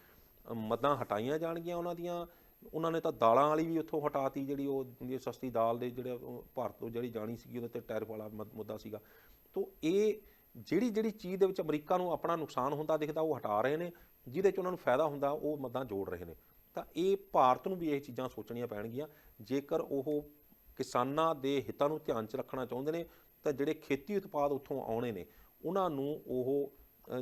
ਮੱਦਾਂ ਹਟਾਈਆਂ ਜਾਣਗੀਆਂ ਉਹਨਾਂ ਦੀਆਂ ਉਹਨਾਂ ਨੇ ਤਾਂ ਦਾਲਾਂ ਵਾਲੀ ਵੀ ਉੱਥੋਂ ਹਟਾਤੀ ਜਿਹੜੀ ਉਹ ਸਸਤੀ ਦਾਲ ਦੇ ਜਿਹੜੇ ਭਾਰਤ ਤੋਂ ਜਿਹੜੀ ਜਾਣੀ ਸੀਗੀ ਉਹਦੇ ਤੇ ਟੈਰਿਫ ਵਾਲਾ ਮੁੱਦ- ਮੁੱਦਾ ਸੀਗਾ। ਤੋਂ ਇਹ ਜਿਹੜੀ ਜਿਹੜੀ ਚੀਜ਼ ਦੇ ਵਿੱਚ ਅਮਰੀਕਾ ਨੂੰ ਆਪਣਾ ਨੁਕਸਾਨ ਹੁੰਦਾ ਦਿਖਦਾ ਉਹ ਹਟਾ ਰਹੇ ਨੇ, ਜਿਹਦੇ 'ਚ ਉਹਨਾਂ ਨੂੰ ਫਾਇਦਾ ਹੁੰਦਾ ਉਹ ਮੱਦਾਂ ਜੋੜ ਰਹੇ ਨੇ। ਤਾਂ ਇਹ ਭਾਰਤ ਨੂੰ ਵੀ ਇਹ ਚੀਜ਼ਾਂ ਸੋਚਣੀਆਂ ਪੈਣਗੀਆਂ। ਜੇਕਰ ਉਹ ਕਿਸਾਨਾਂ ਦੇ ਹਿੱਤਾਂ ਨੂੰ ਧਿਆਨ 'ਚ ਰੱਖਣਾ ਚਾਹੁੰਦੇ ਨੇ, ਤਾਂ ਜਿਹੜੇ ਖੇਤੀ ਉਤਪਾਦ ਉੱਥੋਂ ਆਉਣੇ ਨੇ, ਉਹਨਾਂ ਨੂੰ ਉਹ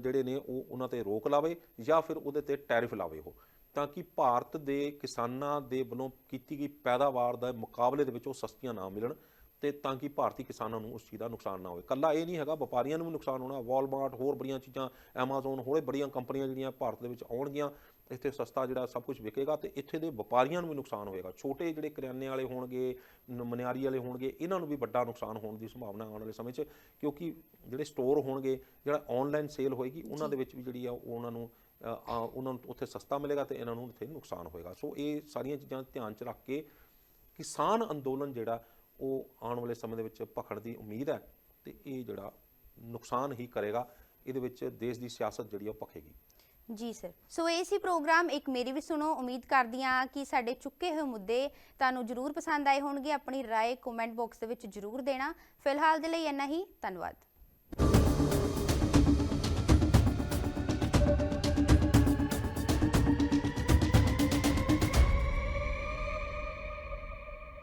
ਜਿਹੜੇ ਨੇ ਉਹ ਉਹਨਾਂ ਤੇ ਰੋਕ ਲਾਵੇ ਜਾਂ ਫਿਰ ਉਹਦੇ ਤੇ ਟੈਰਿਫ ਲਾਵੇ ਉਹ। ਤਾਂ ਕਿ ਭਾਰਤ ਦੇ ਕਿਸਾਨਾਂ ਦੇ ਵੱਲੋਂ ਕੀਤੀ ਗਈ ਪੈਦਾਵਾਰ ਦਾ ਮੁਕਾਬਲੇ ਦੇ ਵਿੱਚ ਉਹ ਸਸਤੀਆਂ ਨਾ ਮਿਲਣ ਤੇ ਤਾਂ ਕਿ ਭਾਰਤੀ ਕਿਸਾਨਾਂ ਨੂੰ ਉਸ ਚੀਜ਼ ਦਾ ਨੁਕਸਾਨ ਨਾ ਹੋਵੇ। ਕੱਲਾ ਇਹ ਨਹੀਂ ਹੈਗਾ ਵਪਾਰੀਆਂ ਨੂੰ ਵੀ ਨੁਕਸਾਨ ਹੋਣਾ ਵਾਲਮਾਰਟ ਹੋਰ ਬੜੀਆਂ ਚੀਜ਼ਾਂ ਐਮਾਜ਼ੋਨ ਹੋਰ ਬੜੀਆਂ ਕੰਪਨੀਆਂ ਜਿਹੜੀਆਂ ਭਾਰਤ ਦੇ ਵਿੱਚ ਆਉਣਗੀਆਂ ਇੱਥੇ ਸਸਤਾ ਜਿਹੜਾ ਸਭ ਕੁਝ ਵਿਕੇਗਾ ਤੇ ਇੱਥੇ ਦੇ ਵਪਾਰੀਆਂ ਨੂੰ ਵੀ ਨੁਕਸਾਨ ਹੋਵੇਗਾ ਛੋਟੇ ਜਿਹੜੇ ਕਰਿਆਨੇ ਵਾਲੇ ਹੋਣਗੇ ਮਨਿਆਰੀ ਵਾਲੇ ਹੋਣਗੇ ਇਹਨਾਂ ਨੂੰ ਵੀ ਵੱਡਾ ਨੁਕਸਾਨ ਹੋਣ ਦੀ ਸੰਭਾਵਨਾ ਆਉਣ ਵਾਲੇ ਸਮੇਂ 'ਚ ਕਿਉਂਕਿ ਜਿਹੜੇ ਸਟੋਰ ਹੋਣਗੇ ਜਿਹੜਾ ਆਨਲਾਈਨ ਸੇਲ ਹੋਏਗੀ ਉਹਨਾਂ ਦੇ ਵਿੱਚ ਵੀ ਜਿਹੜੀ ਆ ਉਹ ਉਹਨਾਂ ਨੂੰ ਉਹਨਾਂ ਨੂੰ ਉੱਥੇ ਸਸਤਾ ਮਿਲੇਗਾ ਤੇ ਇਹਨਾਂ ਨੂੰ ਇੱਥੇ ਨੁਕਸਾਨ ਹੋਏਗਾ ਸੋ ਇਹ ਸਾਰੀਆਂ ਚੀਜ਼ਾਂ ਧਿਆਨ 'ਚ ਰੱਖ ਕੇ ਕਿਸਾਨ ਅੰਦੋਲਨ ਜਿਹੜਾ ਉਹ ਆਉਣ ਵਾਲੇ ਸਮੇਂ ਦੇ ਵਿੱਚ ਭਖਣ ਦੀ ਉਮੀਦ ਹੈ ਤੇ ਇਹ ਜਿਹੜਾ ਨੁਕਸਾਨ ਹੀ ਕਰੇਗਾ ਇਹਦੇ ਵਿੱਚ ਦੇਸ਼ ਦੀ ਸਿਆਸਤ ਜਿਹੜੀ ਆ ਉਹ ਭਖੇਗੀ ਜੀ ਸਰ ਸੋ ਇਹ ਸੀ ਪ੍ਰੋਗਰਾਮ ਇੱਕ ਮੇਰੀ ਵੀ ਸੁਣੋ ਉਮੀਦ ਕਰਦੀ ਹਾਂ ਕਿ ਸਾਡੇ ਚੁੱਕੇ ਹੋਏ ਮੁੱਦੇ ਤੁਹਾਨੂੰ ਜਰੂਰ ਪਸੰਦ ਆਏ ਹੋਣਗੇ ਆਪਣੀ رائے ਕਮੈਂਟ ਬਾਕਸ ਦੇ ਵਿੱਚ ਜਰੂਰ ਦੇਣਾ ਫਿਲਹਾਲ ਦੇ ਲਈ ਇੰਨਾ ਹੀ ਧੰਨਵਾਦ